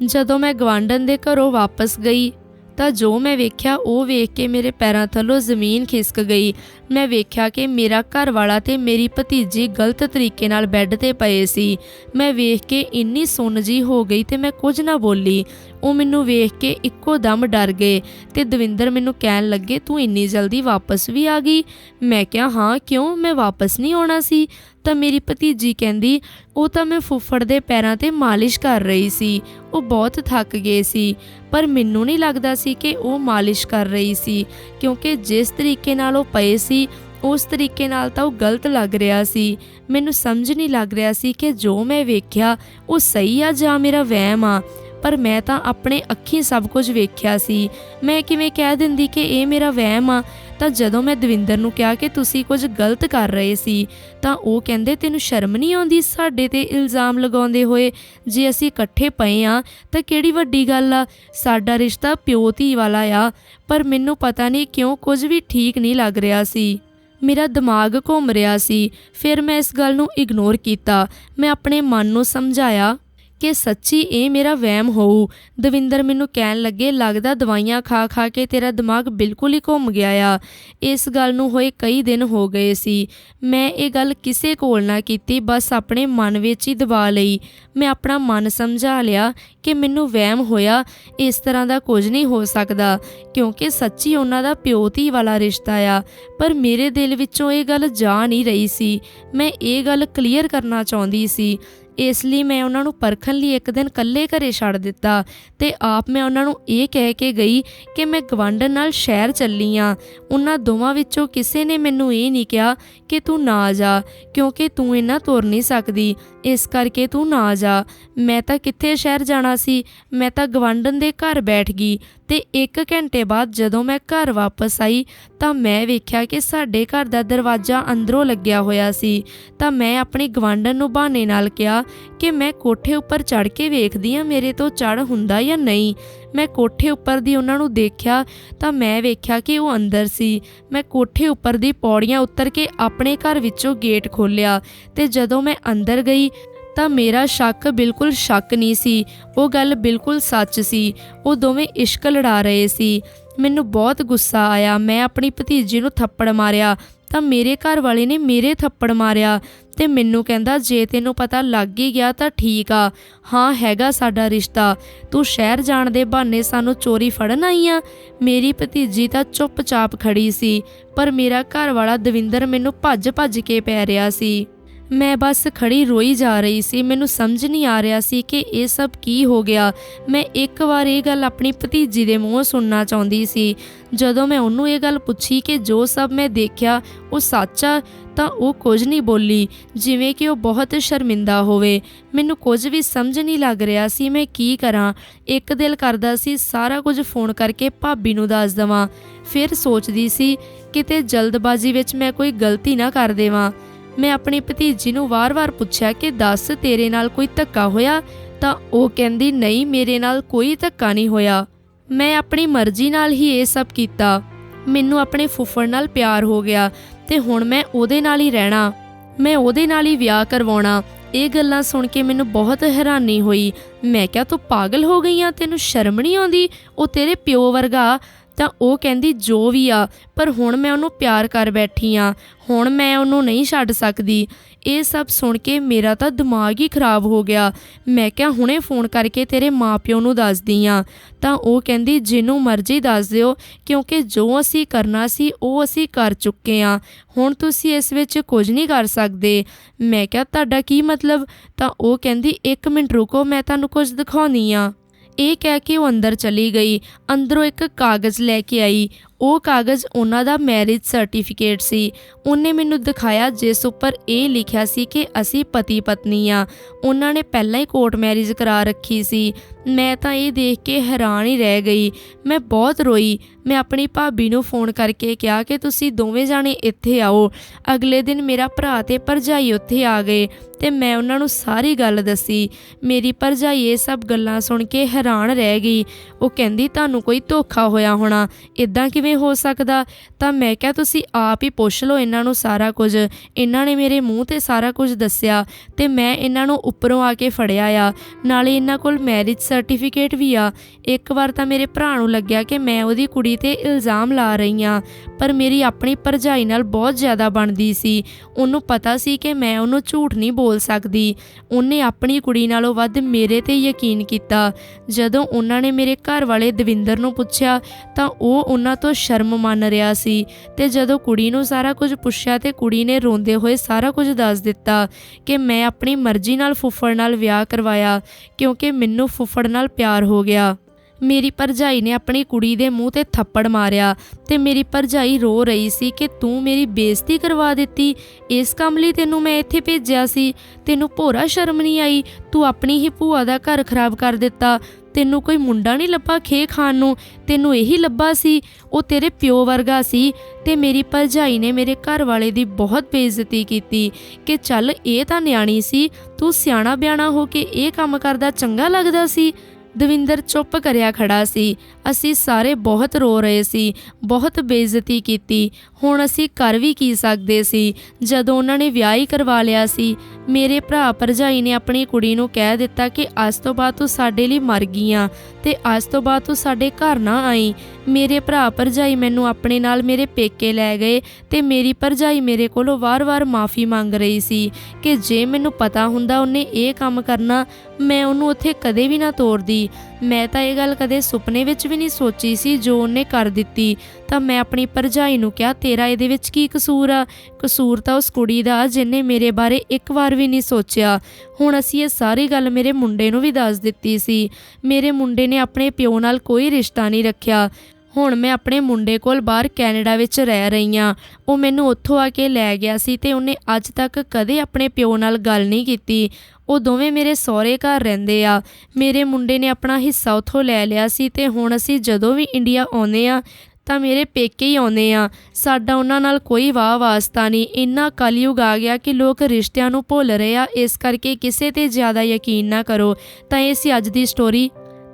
ਜਦੋਂ ਮੈਂ ਗਵਾਂਢਣ ਦੇ ਘਰੋਂ ਵਾਪਸ ਗਈ ਤਾਂ ਜੋ ਮੈਂ ਵੇਖਿਆ, ਉਹ ਵੇਖ ਕੇ ਮੇਰੇ ਪੈਰਾਂ ਥੱਲੋਂ ਜ਼ਮੀਨ ਖਿਸਕ ਗਈ। ਮੈਂ ਵੇਖਿਆ ਕਿ ਮੇਰਾ ਘਰ ਵਾਲਾ ਤੇ ਮੇਰੀ ਭਤੀਜੀ ਗਲਤ ਤਰੀਕੇ ਨਾਲ ਬੈੱਡ ਤੇ ਪਏ ਸੀ। ਮੈਂ ਵੇਖ ਕੇ ਇੰਨੀ ਸੁੰਨ ਜੀ ਹੋ ਗਈ ਤੇ ਮੈਂ ਕੁਝ ਨਾ ਬੋਲੀ। ਉਹ ਮੈਨੂੰ ਵੇਖ ਕੇ ਇੱਕੋ ਦਮ ਡਰ ਗਏ ਤੇ ਦਵਿੰਦਰ ਮੈਨੂੰ ਕਹਿਣ ਲੱਗੇ, ਤੂੰ ਇੰਨੀ ਜਲਦੀ ਵਾਪਸ ਵੀ ਆ ਗਈ? ਮੈਂ ਕਿਹਾ, ਹਾਂ, ਕਿਉਂ? ਮੈਂ ਵਾਪਸ ਨਹੀਂ ਆਉਣਾ ਸੀ। ਤਾਂ ਮੇਰੀ ਭਤੀਜੀ ਕਹਿੰਦੀ, ਉਹ ਤਾਂ ਮੈਂ ਫੁੱਫੜ ਦੇ ਪੈਰਾਂ ਤੇ ਮਾਲਿਸ਼ ਕਰ ਰਹੀ ਸੀ। ਉਹ ਬਹੁਤ ਥੱਕ ਗਏ ਸੀ। ਪਰ ਮੈਨੂੰ ਨਹੀਂ ਲੱਗਦਾ ਸੀ ਕਿ ਉਹ ਮਾਲਿਸ਼ ਕਰ ਰਹੀ ਸੀ, ਕਿਉਂਕਿ ਜਿਸ ਤਰੀਕੇ ਨਾਲ ਉਹ ਪਏ ਸੀ, ਉਸ ਤਰੀਕੇ ਨਾਲ ਤਾਂ ਉਹ ਗਲਤ ਲੱਗ ਰਿਹਾ ਸੀ। ਮੈਨੂੰ ਸਮਝ ਨਹੀਂ ਲੱਗ ਰਿਹਾ ਸੀ ਕਿ ਜੋ ਮੈਂ ਵੇਖਿਆ, ਉਹ ਸਹੀ ਆ ਜਾਂ ਮੇਰਾ ਵਹਿਮ ਆ। ਪਰ ਮੈਂ ਤਾਂ ਆਪਣੇ ਅੱਖੀਂ ਸਭ ਕੁਝ ਵੇਖਿਆ ਸੀ। ਮੈਂ ਕਿਵੇਂ ਕਹਿ ਦਿੰਦੀ ਕਿ ਇਹ ਮੇਰਾ ਵਹਿਮ ਆ? ਤਾਂ ਜਦੋਂ ਮੈਂ ਦਵਿੰਦਰ ਨੂੰ ਕਿਹਾ ਕਿ ਤੁਸੀਂ ਕੁਝ ਗਲਤ ਕਰ ਰਹੇ ਸੀ, ਤਾਂ ਉਹ ਕਹਿੰਦੇ, ਤੈਨੂੰ ਸ਼ਰਮ ਨਹੀਂ ਆਉਂਦੀ ਸਾਡੇ ਤੇ ਇਲਜ਼ਾਮ ਲਗਾਉਂਦੇ ਹੋਏ? ਜੇ ਅਸੀਂ ਇਕੱਠੇ ਪਏ ਆ, ਤਾਂ ਕਿਹੜੀ ਵੱਡੀ ਗੱਲ ਆ? ਸਾਡਾ ਰਿਸ਼ਤਾ ਪਿਓ ਧੀ ਵਾਲਾ ਆ, ਪਰ ਮੈਨੂੰ ਪਤਾ ਨਹੀਂ ਕਿਉਂ ਕੁਝ ਵੀ ਠੀਕ ਨਹੀਂ ਲੱਗ ਰਿਹਾ ਸੀ। ਮੇਰਾ ਦਿਮਾਗ ਘੁੰਮ ਰਿਹਾ ਸੀ। ਫਿਰ ਮੈਂ ਇਸ ਗੱਲ ਨੂੰ ਇਗਨੋਰ ਕੀਤਾ। ਮੈਂ ਆਪਣੇ ਮਨ ਨੂੰ ਸਮਝਾਇਆ। ਕਿ ਸੱਚੀ ਇਹ ਮੇਰਾ ਵਹਿਮ ਹੋਊ। ਦਵਿੰਦਰ ਮੈਨੂੰ ਕਹਿਣ ਲੱਗੇ, ਲੱਗਦਾ ਦਵਾਈਆਂ ਖਾ ਖਾ ਕੇ ਤੇਰਾ ਦਿਮਾਗ ਬਿਲਕੁਲ ਹੀ ਘੁੰਮ ਗਿਆ ਆ। ਇਸ ਗੱਲ ਨੂੰ ਹੋਏ ਕਈ ਦਿਨ ਹੋ ਗਏ ਸੀ। ਮੈਂ ਇਹ ਗੱਲ ਕਿਸੇ ਕੋਲ ਨਾ ਕੀਤੀ, ਬਸ ਆਪਣੇ ਮਨ ਵਿੱਚ ਹੀ ਦਬਾ ਲਈ। ਮੈਂ ਆਪਣਾ ਮਨ ਸਮਝਾ ਲਿਆ ਕਿ ਮੈਨੂੰ ਵਹਿਮ ਹੋਇਆ, ਇਸ ਤਰ੍ਹਾਂ ਦਾ ਕੁਝ ਨਹੀਂ ਹੋ ਸਕਦਾ, ਕਿਉਂਕਿ ਸੱਚੀ ਉਹਨਾਂ ਦਾ ਪਿਓਤੀ ਵਾਲਾ ਰਿਸ਼ਤਾ ਆ। ਪਰ ਮੇਰੇ ਦਿਲ ਵਿੱਚੋਂ ਇਹ ਗੱਲ ਜਾ ਨਹੀਂ ਰਹੀ ਸੀ। ਮੈਂ ਇਹ ਗੱਲ ਕਲੀਅਰ ਕਰਨਾ ਚਾਹੁੰਦੀ ਸੀ। ਇਸ ਲਈ ਮੈਂ ਉਹਨਾਂ ਨੂੰ ਪਰਖਣ ਲਈ ਇੱਕ ਦਿਨ ਇਕੱਲੇ ਘਰੇ ਛੱਡ ਦਿੱਤਾ ਤੇ ਆਪ ਮੈਂ ਉਹਨਾਂ ਨੂੰ ਇਹ ਕਹਿ ਕੇ ਗਈ ਕਿ ਮੈਂ ਗਵਾਂਢਣ ਨਾਲ ਸ਼ਹਿਰ ਚੱਲੀ ਆ। ਉਹਨਾਂ ਦੋਵਾਂ ਵਿੱਚੋਂ ਕਿਸੇ ਨੇ ਮੈਨੂੰ ਇਹ ਨਹੀਂ ਕਿਹਾ ਕਿ ਤੂੰ ਨਾ ਜਾ, ਕਿਉਂਕਿ ਤੂੰ ਇਹਨਾਂ ਤੁਰ ਨਹੀਂ ਸਕਦੀ। ਇਸ ਕਰਕੇ ਤੂੰ ਨਾ ਜਾ। ਮੈਂ ਤਾਂ ਕਿੱਥੇ ਸ਼ਹਿਰ ਜਾਣਾ ਸੀ? ਮੈਂ ਤਾਂ ਗਵਾਂਢਣ ਦੇ ਘਰ ਬੈਠ ਗਈ। ਤੇ 1 ਘੰਟੇ ਬਾਅਦ ਜਦੋਂ ਮੈਂ ਘਰ ਵਾਪਸ ਆਈ ਤਾਂ ਮੈਂ ਵੇਖਿਆ ਕਿ ਸਾਡੇ ਘਰ ਦਾ ਦਰਵਾਜ਼ਾ ਅੰਦਰੋਂ ਲੱਗਿਆ ਹੋਇਆ ਸੀ। ਤਾਂ ਮੈਂ ਆਪਣੀ ਗਵਾਂਢਣ ਨੂੰ ਬਹਾਨੇ ਨਾਲ ਕਿਹਾ ਕਿ ਮੈਂ ਕੋਠੇ ਉੱਪਰ ਚੜ ਕੇ ਵੇਖਦੀ ਆ ਮੇਰੇ ਤੋਂ ਚੜ ਹੁੰਦਾ ਜਾਂ ਨਹੀਂ। ਮੈਂ ਕੋਠੇ ਉੱਪਰ ਦੀ ਉਹਨਾਂ ਨੂੰ ਦੇਖਿਆ ਤਾਂ ਮੈਂ ਵੇਖਿਆ ਕਿ ਉਹ ਅੰਦਰ ਸੀ। ਮੈਂ ਕੋਠੇ ਉੱਪਰ ਦੀ ਪੌੜੀਆਂ ਉੱਤਰ ਕੇ ਆਪਣੇ ਘਰ ਵਿੱਚੋਂ ਗੇਟ ਖੋਲ੍ਹਿਆ ਤੇ ਜਦੋਂ ਮੈਂ ਅੰਦਰ ਗਈ ਤਾਂ ਮੇਰਾ ਸ਼ੱਕ ਬਿਲਕੁਲ ਸ਼ੱਕ ਨਹੀਂ ਸੀ। ਉਹ ਗੱਲ ਬਿਲਕੁਲ ਸੱਚ ਸੀ। ਉਹ ਦੋਵੇਂ ਇਸ਼ਕ ਲੜਾ ਰਹੇ ਸੀ। ਮੈਨੂੰ ਬਹੁਤ ਗੁੱਸਾ ਆਇਆ। ਮੈਂ ਆਪਣੀ ਭਤੀਜੀ ਨੂੰ ਥੱਪੜ ਮਾਰਿਆ। ਤਾਂ ਮੇਰੇ ਘਰ ਵਾਲੇ ਨੇ ਮੇਰੇ ਥੱਪੜ ਮਾਰਿਆ। ਤੇ ਮੈਨੂੰ ਕਹਿੰਦਾ, ਜੇ ਤੈਨੂੰ ਪਤਾ ਲੱਗ ਹੀ ਗਿਆ ਤਾਂ ਠੀਕ ਆ। ਹਾਂ, ਹੈਗਾ ਸਾਡਾ ਰਿਸ਼ਤਾ। ਤੂੰ ਸ਼ਹਿਰ ਜਾਣ ਦੇ ਬਹਾਨੇ ਸਾਨੂੰ ਚੋਰੀ ਫੜਨ ਆਈ ਆ? ਮੇਰੀ ਭਤੀਜੀ ਤਾਂ ਚੁੱਪਚਾਪ ਖੜੀ ਸੀ। ਪਰ ਮੇਰਾ ਘਰ ਵਾਲਾ ਦਵਿੰਦਰ ਮੈਨੂੰ ਭੱਜ-ਭੱਜ ਕੇ ਪੈ ਰਿਹਾ ਸੀ। ਮੈਂ ਬਸ ਖੜੀ ਰੋਈ ਜਾ ਰਹੀ ਸੀ। ਮੈਨੂੰ ਸਮਝ ਨਹੀਂ ਆ ਰਿਹਾ ਸੀ ਕਿ ਇਹ ਸਭ ਕੀ ਹੋ ਗਿਆ। ਮੈਂ ਇੱਕ ਵਾਰ ਇਹ ਗੱਲ ਆਪਣੀ ਭਤੀਜੀ ਦੇ ਮੂੰਹੋਂ ਸੁਣਨਾ ਚਾਹੁੰਦੀ ਸੀ। ਜਦੋਂ ਮੈਂ ਉਹਨੂੰ ਇਹ ਗੱਲ ਪੁੱਛੀ ਕਿ ਜੋ ਸਭ ਮੈਂ ਦੇਖਿਆ, ਉਹ ਸੱਚ ਆ, ਤਾਂ ਉਹ ਕੁਝ ਨਹੀਂ ਬੋਲੀ, ਜਿਵੇਂ ਕਿ ਉਹ ਬਹੁਤ ਸ਼ਰਮਿੰਦਾ ਹੋਵੇ। ਮੈਨੂੰ ਕੁਝ ਵੀ ਸਮਝ ਨਹੀਂ ਲੱਗ ਰਿਹਾ ਸੀ ਮੈਂ ਕੀ ਕਰਾਂ। ਇੱਕ ਦਿਲ ਕਰਦਾ ਸੀ ਸਾਰਾ ਕੁਝ ਫੋਨ ਕਰਕੇ ਭਾਬੀ ਨੂੰ ਦੱਸ ਦਵਾਂ। ਫਿਰ ਸੋਚਦੀ ਸੀ, ਕਿਤੇ ਜਲਦਬਾਜ਼ੀ ਵਿੱਚ ਮੈਂ ਕੋਈ ਗਲਤੀ ਨਾ ਕਰ ਦੇਵਾਂ। ਮੈਂ ਆਪਣੀ ਭਤੀਜੀ ਨੂੰ ਵਾਰ-ਵਾਰ ਪੁੱਛਿਆ ਕਿ, ਦੱਸ, ਤੇਰੇ ਨਾਲ ਕੋਈ ਧੱਕਾ ਹੋਇਆ? ਤਾਂ ਉਹ ਕਹਿੰਦੀ, ਨਹੀਂ, ਮੇਰੇ ਨਾਲ ਕੋਈ ਧੱਕਾ ਨਹੀਂ ਹੋਇਆ। ਮੈਂ ਆਪਣੀ ਮਰਜ਼ੀ ਨਾਲ ਹੀ ਇਹ ਸਭ ਕੀਤਾ। ਮੈਨੂੰ ਆਪਣੇ ਫੁੱਫੜ ਨਾਲ ਪਿਆਰ ਹੋ ਗਿਆ ਤੇ ਹੁਣ ਮੈਂ ਉਹਦੇ ਨਾਲ ਹੀ ਰਹਿਣਾ। ਮੈਂ ਉਹਦੇ ਨਾਲ ਹੀ ਵਿਆਹ ਕਰਵਾਉਣਾ। ਇਹ ਗੱਲਾਂ ਸੁਣ ਕੇ ਮੈਨੂੰ ਬਹੁਤ ਹੈਰਾਨੀ ਹੋਈ। ਮੈਂ ਕਿਹਾ, ਤੂੰ ਪਾਗਲ ਹੋ ਗਈ ਆ? ਤੈਨੂੰ ਸ਼ਰਮ ਨਹੀਂ ਆਉਂਦੀ? ਉਹ ਤੇਰੇ ਪਿਓ ਵਰਗਾ ਤਾਂ ਉਹ ਕਹਿੰਦੀ, ਜੋ ਵੀ ਆ, ਪਰ ਹੁਣ ਮੈਂ ਉਹਨੂੰ ਪਿਆਰ ਕਰ ਬੈਠੀ ਆ। ਹੁਣ ਮੈਂ ਉਹਨੂੰ ਨਹੀਂ ਛੱਡ ਸਕਦੀ। ਇਹ ਸਭ ਸੁਣ ਕੇ ਮੇਰਾ ਤਾਂ ਦਿਮਾਗ ਹੀ ਖਰਾਬ ਹੋ ਗਿਆ। ਮੈਂ ਕਿਹਾ, ਹੁਣੇ ਫੋਨ ਕਰਕੇ ਤੇਰੇ ਮਾਪਿਓ ਨੂੰ ਦੱਸਦੀ ਆ। ਤਾਂ ਉਹ ਕਹਿੰਦੀ, ਜਿਹਨੂੰ ਮਰਜ਼ੀ ਦੱਸ ਦਿਓ, ਕਿਉਂਕਿ ਜੋ ਅਸੀਂ ਕਰਨਾ ਸੀ, ਉਹ ਅਸੀਂ ਕਰ ਚੁੱਕੇ ਆ। ਹੁਣ ਤੁਸੀਂ ਇਸ ਵਿੱਚ ਕੁਝ ਨਹੀਂ ਕਰ ਸਕਦੇ। ਮੈਂ ਕਿਹਾ, ਤੁਹਾਡਾ ਕੀ ਮਤਲਬ? ਤਾਂ ਉਹ ਕਹਿੰਦੀ 1 ਮਿੰਟ ਰੁਕੋ, ਮੈਂ ਤੁਹਾਨੂੰ ਕੁਝ ਦਿਖਾਉਣੀ ਆ। ਇਹ ਕਹਿ ਕੇ ਉਹ ਅੰਦਰ ਚਲੀ ਗਈ। ਅੰਦਰੋਂ ਇੱਕ ਕਾਗਜ਼ ਲੈ ਕੇ ਆਈ। ਉਹ ਕਾਗਜ਼ ਉਹਨਾਂ ਦਾ ਮੈਰਿਜ ਸਰਟੀਫਿਕੇਟ ਸੀ। ਉਹਨੇ ਮੈਨੂੰ ਦਿਖਾਇਆ ਜਿਸ ਉੱਪਰ ਇਹ ਲਿਖਿਆ ਸੀ ਕਿ ਅਸੀਂ ਪਤੀ ਪਤਨੀ ਆ। ਉਹਨਾਂ ਨੇ ਪਹਿਲਾਂ ਹੀ ਕੋਰਟ ਮੈਰਿਜ ਕਰਾ ਰੱਖੀ ਸੀ। ਮੈਂ ਤਾਂ ਇਹ ਦੇਖ ਕੇ ਹੈਰਾਨ ਹੀ ਰਹਿ ਗਈ। ਮੈਂ ਬਹੁਤ ਰੋਈ। ਮੈਂ ਆਪਣੀ ਭਾਬੀ ਨੂੰ ਫੋਨ ਕਰਕੇ ਕਿਹਾ ਕਿ ਤੁਸੀਂ ਦੋਵੇਂ ਜਾਣੇ ਇੱਥੇ ਆਓ। ਅਗਲੇ ਦਿਨ ਮੇਰਾ ਭਰਾ ਤੇ ਭਰਜਾਈ ਉੱਥੇ ਆ ਗਏ ਤੇ ਮੈਂ ਉਹਨਾਂ ਨੂੰ ਸਾਰੀ ਗੱਲ ਦੱਸੀ। ਮੇਰੀ ਭਰਜਾਈ ਇਹ ਸਭ ਗੱਲਾਂ ਸੁਣ ਕੇ ਹੈਰਾਨ ਰਹਿ ਗਈ। ਉਹ ਕਹਿੰਦੀ, ਤੁਹਾਨੂੰ ਕੋਈ ਧੋਖਾ ਹੋਇਆ ਹੋਣਾ। ਇਦਾਂ ਕਿਵੇਂ ਹੋ ਸਕਦਾ? ਤਾਂ ਮੈਂ ਕਿਹਾ, ਤੁਸੀਂ ਆਪ ਹੀ ਪੁੱਛ ਲਓ ਇਹਨਾਂ ਨੂੰ ਸਾਰਾ ਕੁਝ। ਇਹਨਾਂ ਨੇ ਮੇਰੇ ਮੂੰਹ ਤੇ ਸਾਰਾ ਕੁਝ ਦੱਸਿਆ ਤੇ ਮੈਂ ਇਹਨਾਂ ਨੂੰ ਉੱਪਰੋਂ ਆ ਕੇ ਫੜਿਆ ਆ। ਨਾਲੇ ਇਹਨਾਂ ਕੋਲ ਮੈਰਿਜ ਸਰਟੀਫਿਕੇਟ ਵੀ ਆ। ਇੱਕ ਵਾਰ ਤਾਂ ਮੇਰੇ ਭਰਾ ਨੂੰ ਲੱਗਿਆ ਕਿ ਮੈਂ ਉਹਦੀ ਕੁੜੀ ਤੇ ਇਲਜ਼ਾਮ ਲਾ ਰਹੀ ਆ, ਪਰ ਮੇਰੀ ਆਪਣੀ ਭਰਜਾਈ ਨਾਲ ਬਹੁਤ ਜ਼ਿਆਦਾ ਬਣਦੀ ਸੀ। ਉਹਨੂੰ ਪਤਾ ਸੀ ਕਿ ਮੈਂ ਉਹਨੂੰ ਝੂਠ ਨਹੀਂ ਬੋਲ ਸਕਦੀ। ਉਹਨੇ ਆਪਣੀ ਕੁੜੀ ਨਾਲੋਂ ਵੱਧ ਮੇਰੇ ਤੇ ਯਕੀਨ ਕੀਤਾ। ਜਦੋਂ ਉਹਨਾਂ ਨੇ ਮੇਰੇ ਘਰ ਵਾਲੇ ਦਵਿੰਦਰ ਨੂੰ ਪੁੱਛਿਆ, ਤਾਂ ਉਹ ਉਹਨਾਂ ਤੋਂ ਸ਼ਰਮ ਮੰਨ ਰਿਹਾ ਸੀ ਤੇ ਜਦੋਂ ਕੁੜੀ ਨੂੰ ਸਾਰਾ ਕੁਝ ਪੁੱਛਿਆ ਤੇ ਕੁੜੀ ਨੇ ਰੋਂਦੇ ਹੋਏ ਸਾਰਾ ਕੁਝ ਦੱਸ ਦਿੱਤਾ ਕਿ ਮੈਂ ਆਪਣੀ ਮਰਜ਼ੀ ਨਾਲ ਫੁੱਫੜ ਨਾਲ ਵਿਆਹ ਕਰਵਾਇਆ ਕਿਉਂਕਿ ਮੈਨੂੰ ਫੁੱਫੜ ਨਾਲ ਪਿਆਰ ਹੋ ਗਿਆ। ਮੇਰੀ ਭਰਜਾਈ ਨੇ ਆਪਣੀ ਕੁੜੀ ਦੇ ਮੂੰਹ ਤੇ ਥੱਪੜ ਮਾਰਿਆ ਤੇ ਮੇਰੀ ਭਰਜਾਈ ਰੋ ਰਹੀ ਸੀ ਕਿ ਤੂੰ ਮੇਰੀ ਬੇਇੱਜ਼ਤੀ ਕਰਵਾ ਦਿੱਤੀ। ਇਸ ਕੰਮ ਲਈ ਤੈਨੂੰ ਮੈਂ ਇੱਥੇ ਭੇਜਿਆ ਸੀ। ਤੈਨੂੰ ਭੋਰਾ ਸ਼ਰਮ ਨਹੀਂ ਆਈ? ਤੂੰ ਆਪਣੀ ਹੀ ਭੂਆ ਦਾ ਘਰ ਖਰਾਬ ਕਰ ਦਿੱਤਾ। ਤੈਨੂੰ ਕੋਈ ਮੁੰਡਾ ਨਹੀਂ ਲੱਭਾ ਖੇ ਖਾਣ ਨੂੰ? ਤੈਨੂੰ ਇਹੀ ਲੱਭਾ ਸੀ? ਉਹ ਤੇਰੇ ਪਿਓ ਵਰਗਾ ਸੀ। ਤੇ ਮੇਰੀ ਭਰਜਾਈ ਨੇ ਮੇਰੇ ਘਰ ਵਾਲੇ ਦੀ ਬਹੁਤ ਬੇਇੱਜ਼ਤੀ ਕੀਤੀ ਕਿ ਚੱਲ ਇਹ ਤਾਂ ਨਿਆਣੀ ਸੀ। ਤੂੰ ਸਿਆਣਾ ਬਿਆਣਾ ਹੋ ਕੇ ਇਹ ਕੰਮ ਕਰਦਾ ਚੰਗਾ ਲੱਗਦਾ ਸੀ। ਦਵਿੰਦਰ ਚੁੱਪ ਕਰਿਆ ਖੜਾ ਸੀ। ਅਸੀਂ ਸਾਰੇ ਬਹੁਤ ਰੋ ਰਹੇ ਸੀ, ਬਹੁਤ ਬੇਇੱਜ਼ਤੀ ਕੀਤੀ। ਹੁਣ ਅਸੀਂ ਕਰ ਵੀ ਕੀ ਸਕਦੇ ਸੀ? ਜਦੋਂ ਉਹਨਾਂ ਨੇ ਵਿਆਹ ਹੀ ਕਰਵਾ ਲਿਆ ਸੀ, ਮੇਰੇ ਭਰਾ ਭਰਜਾਈ ਨੇ ਆਪਣੀ ਕੁੜੀ ਨੂੰ ਕਹਿ ਦਿੱਤਾ ਕਿ ਅੱਜ ਤੋਂ ਬਾਅਦ ਤੂੰ ਸਾਡੇ ਲਈ ਮਰ ਗਈ ਆ ਤੇ ਅੱਜ ਤੋਂ ਬਾਅਦ ਤੂੰ ਸਾਡੇ ਘਰ ਨਾ ਆਈ। ਮੇਰੇ ਭਰਾ ਭਰਜਾਈ ਮੈਨੂੰ ਆਪਣੇ ਨਾਲ ਮੇਰੇ ਪੇਕੇ ਲੈ ਗਏ ਤੇ ਮੇਰੀ ਭਰਜਾਈ ਮੇਰੇ ਕੋਲੋਂ ਵਾਰ-ਵਾਰ ਮਾਫੀ ਮੰਗ ਰਹੀ ਸੀ ਕਿ ਜੇ ਮੈਨੂੰ ਪਤਾ ਹੁੰਦਾ ਉਹਨੇ ਇਹ ਕੰਮ ਕਰਨਾ, ਮੈਂ ਉਹਨੂੰ ਉੱਥੇ ਕਦੇ ਵੀ ਨਾ ਤੋਰਦੀ। ਮੈਂ ਤਾਂ ਇਹ ਗੱਲ ਕਦੇ ਸੁਪਨੇ ਵਿੱਚ ਵੀ ਨਹੀਂ ਸੋਚੀ ਸੀ ਜੋ ਉਹਨੇ ਕਰ ਦਿੱਤੀ। ਤਾਂ ਮੈਂ ਆਪਣੀ ਭਰਜਾਈ ਨੂੰ ਕਿਹਾ, ਤੇਰਾ ਇਹਦੇ ਵਿੱਚ ਕੀ ਕਸੂਰ ਆ? ਕਸੂਰ ਤਾਂ ਉਸ ਕੁੜੀ ਦਾ ਜਿਹਨੇ ਮੇਰੇ ਬਾਰੇ ਇੱਕ ਵਾਰ ਵੀ ਨਹੀਂ ਸੋਚਿਆ। ਹੁਣ ਅਸੀਂ ਇਹ ਸਾਰੀ ਗੱਲ ਮੇਰੇ ਮੁੰਡੇ ਨੂੰ ਵੀ ਦੱਸ ਦਿੱਤੀ ਸੀ। ਮੇਰੇ ਮੁੰਡੇ ਨੇ ਆਪਣੇ ਪਿਓ ਨਾਲ ਕੋਈ ਰਿਸ਼ਤਾ ਨਹੀਂ ਰੱਖਿਆ। ਹੁਣ ਮੈਂ ਆਪਣੇ ਮੁੰਡੇ ਕੋਲ ਬਾਹਰ ਕੈਨੇਡਾ ਵਿੱਚ ਰਹਿ ਰਹੀ ਹਾਂ। ਉਹ ਮੈਨੂੰ ਉੱਥੋਂ ਆ ਕੇ ਲੈ ਗਿਆ ਸੀ ਤੇ ਉਹਨੇ ਅੱਜ ਤੱਕ ਕਦੇ ਆਪਣੇ ਪਿਓ ਨਾਲ ਗੱਲ ਨਹੀਂ ਕੀਤੀ। ਉਹ ਦੋਵੇਂ ਮੇਰੇ ਸਹੁਰੇ ਘਰ ਰਹਿੰਦੇ ਆ। ਮੇਰੇ ਮੁੰਡੇ ਨੇ ਆਪਣਾ ਹਿੱਸਾ ਉੱਥੋਂ ਲੈ ਲਿਆ ਸੀ ਤੇ ਹੁਣ ਅਸੀਂ ਜਦੋਂ ਵੀ ਇੰਡੀਆ ਆਉਂਦੇ ਆ ਤਾਂ ਮੇਰੇ ਪੇਕੇ ਹੀ ਆਉਂਦੇ ਆ ਸਾਡਾ ਉਹਨਾਂ ਨਾਲ ਕੋਈ ਵਾਹ ਵਾਸਤਾ ਨਹੀਂ। ਇੰਨਾ ਕਲਯੁਗ ਆ ਗਿਆ ਕਿ ਲੋਕ ਰਿਸ਼ਤਿਆਂ ਨੂੰ ਭੁੱਲ ਰਹੇ ਆ। ਇਸ ਕਰਕੇ ਕਿਸੇ ਤੇ ਜ਼ਿਆਦਾ ਯਕੀਨ ਨਾ ਕਰੋ। ਤਾਂ ਇਹ ਸੀ ਅੱਜ ਦੀ ਸਟੋਰੀ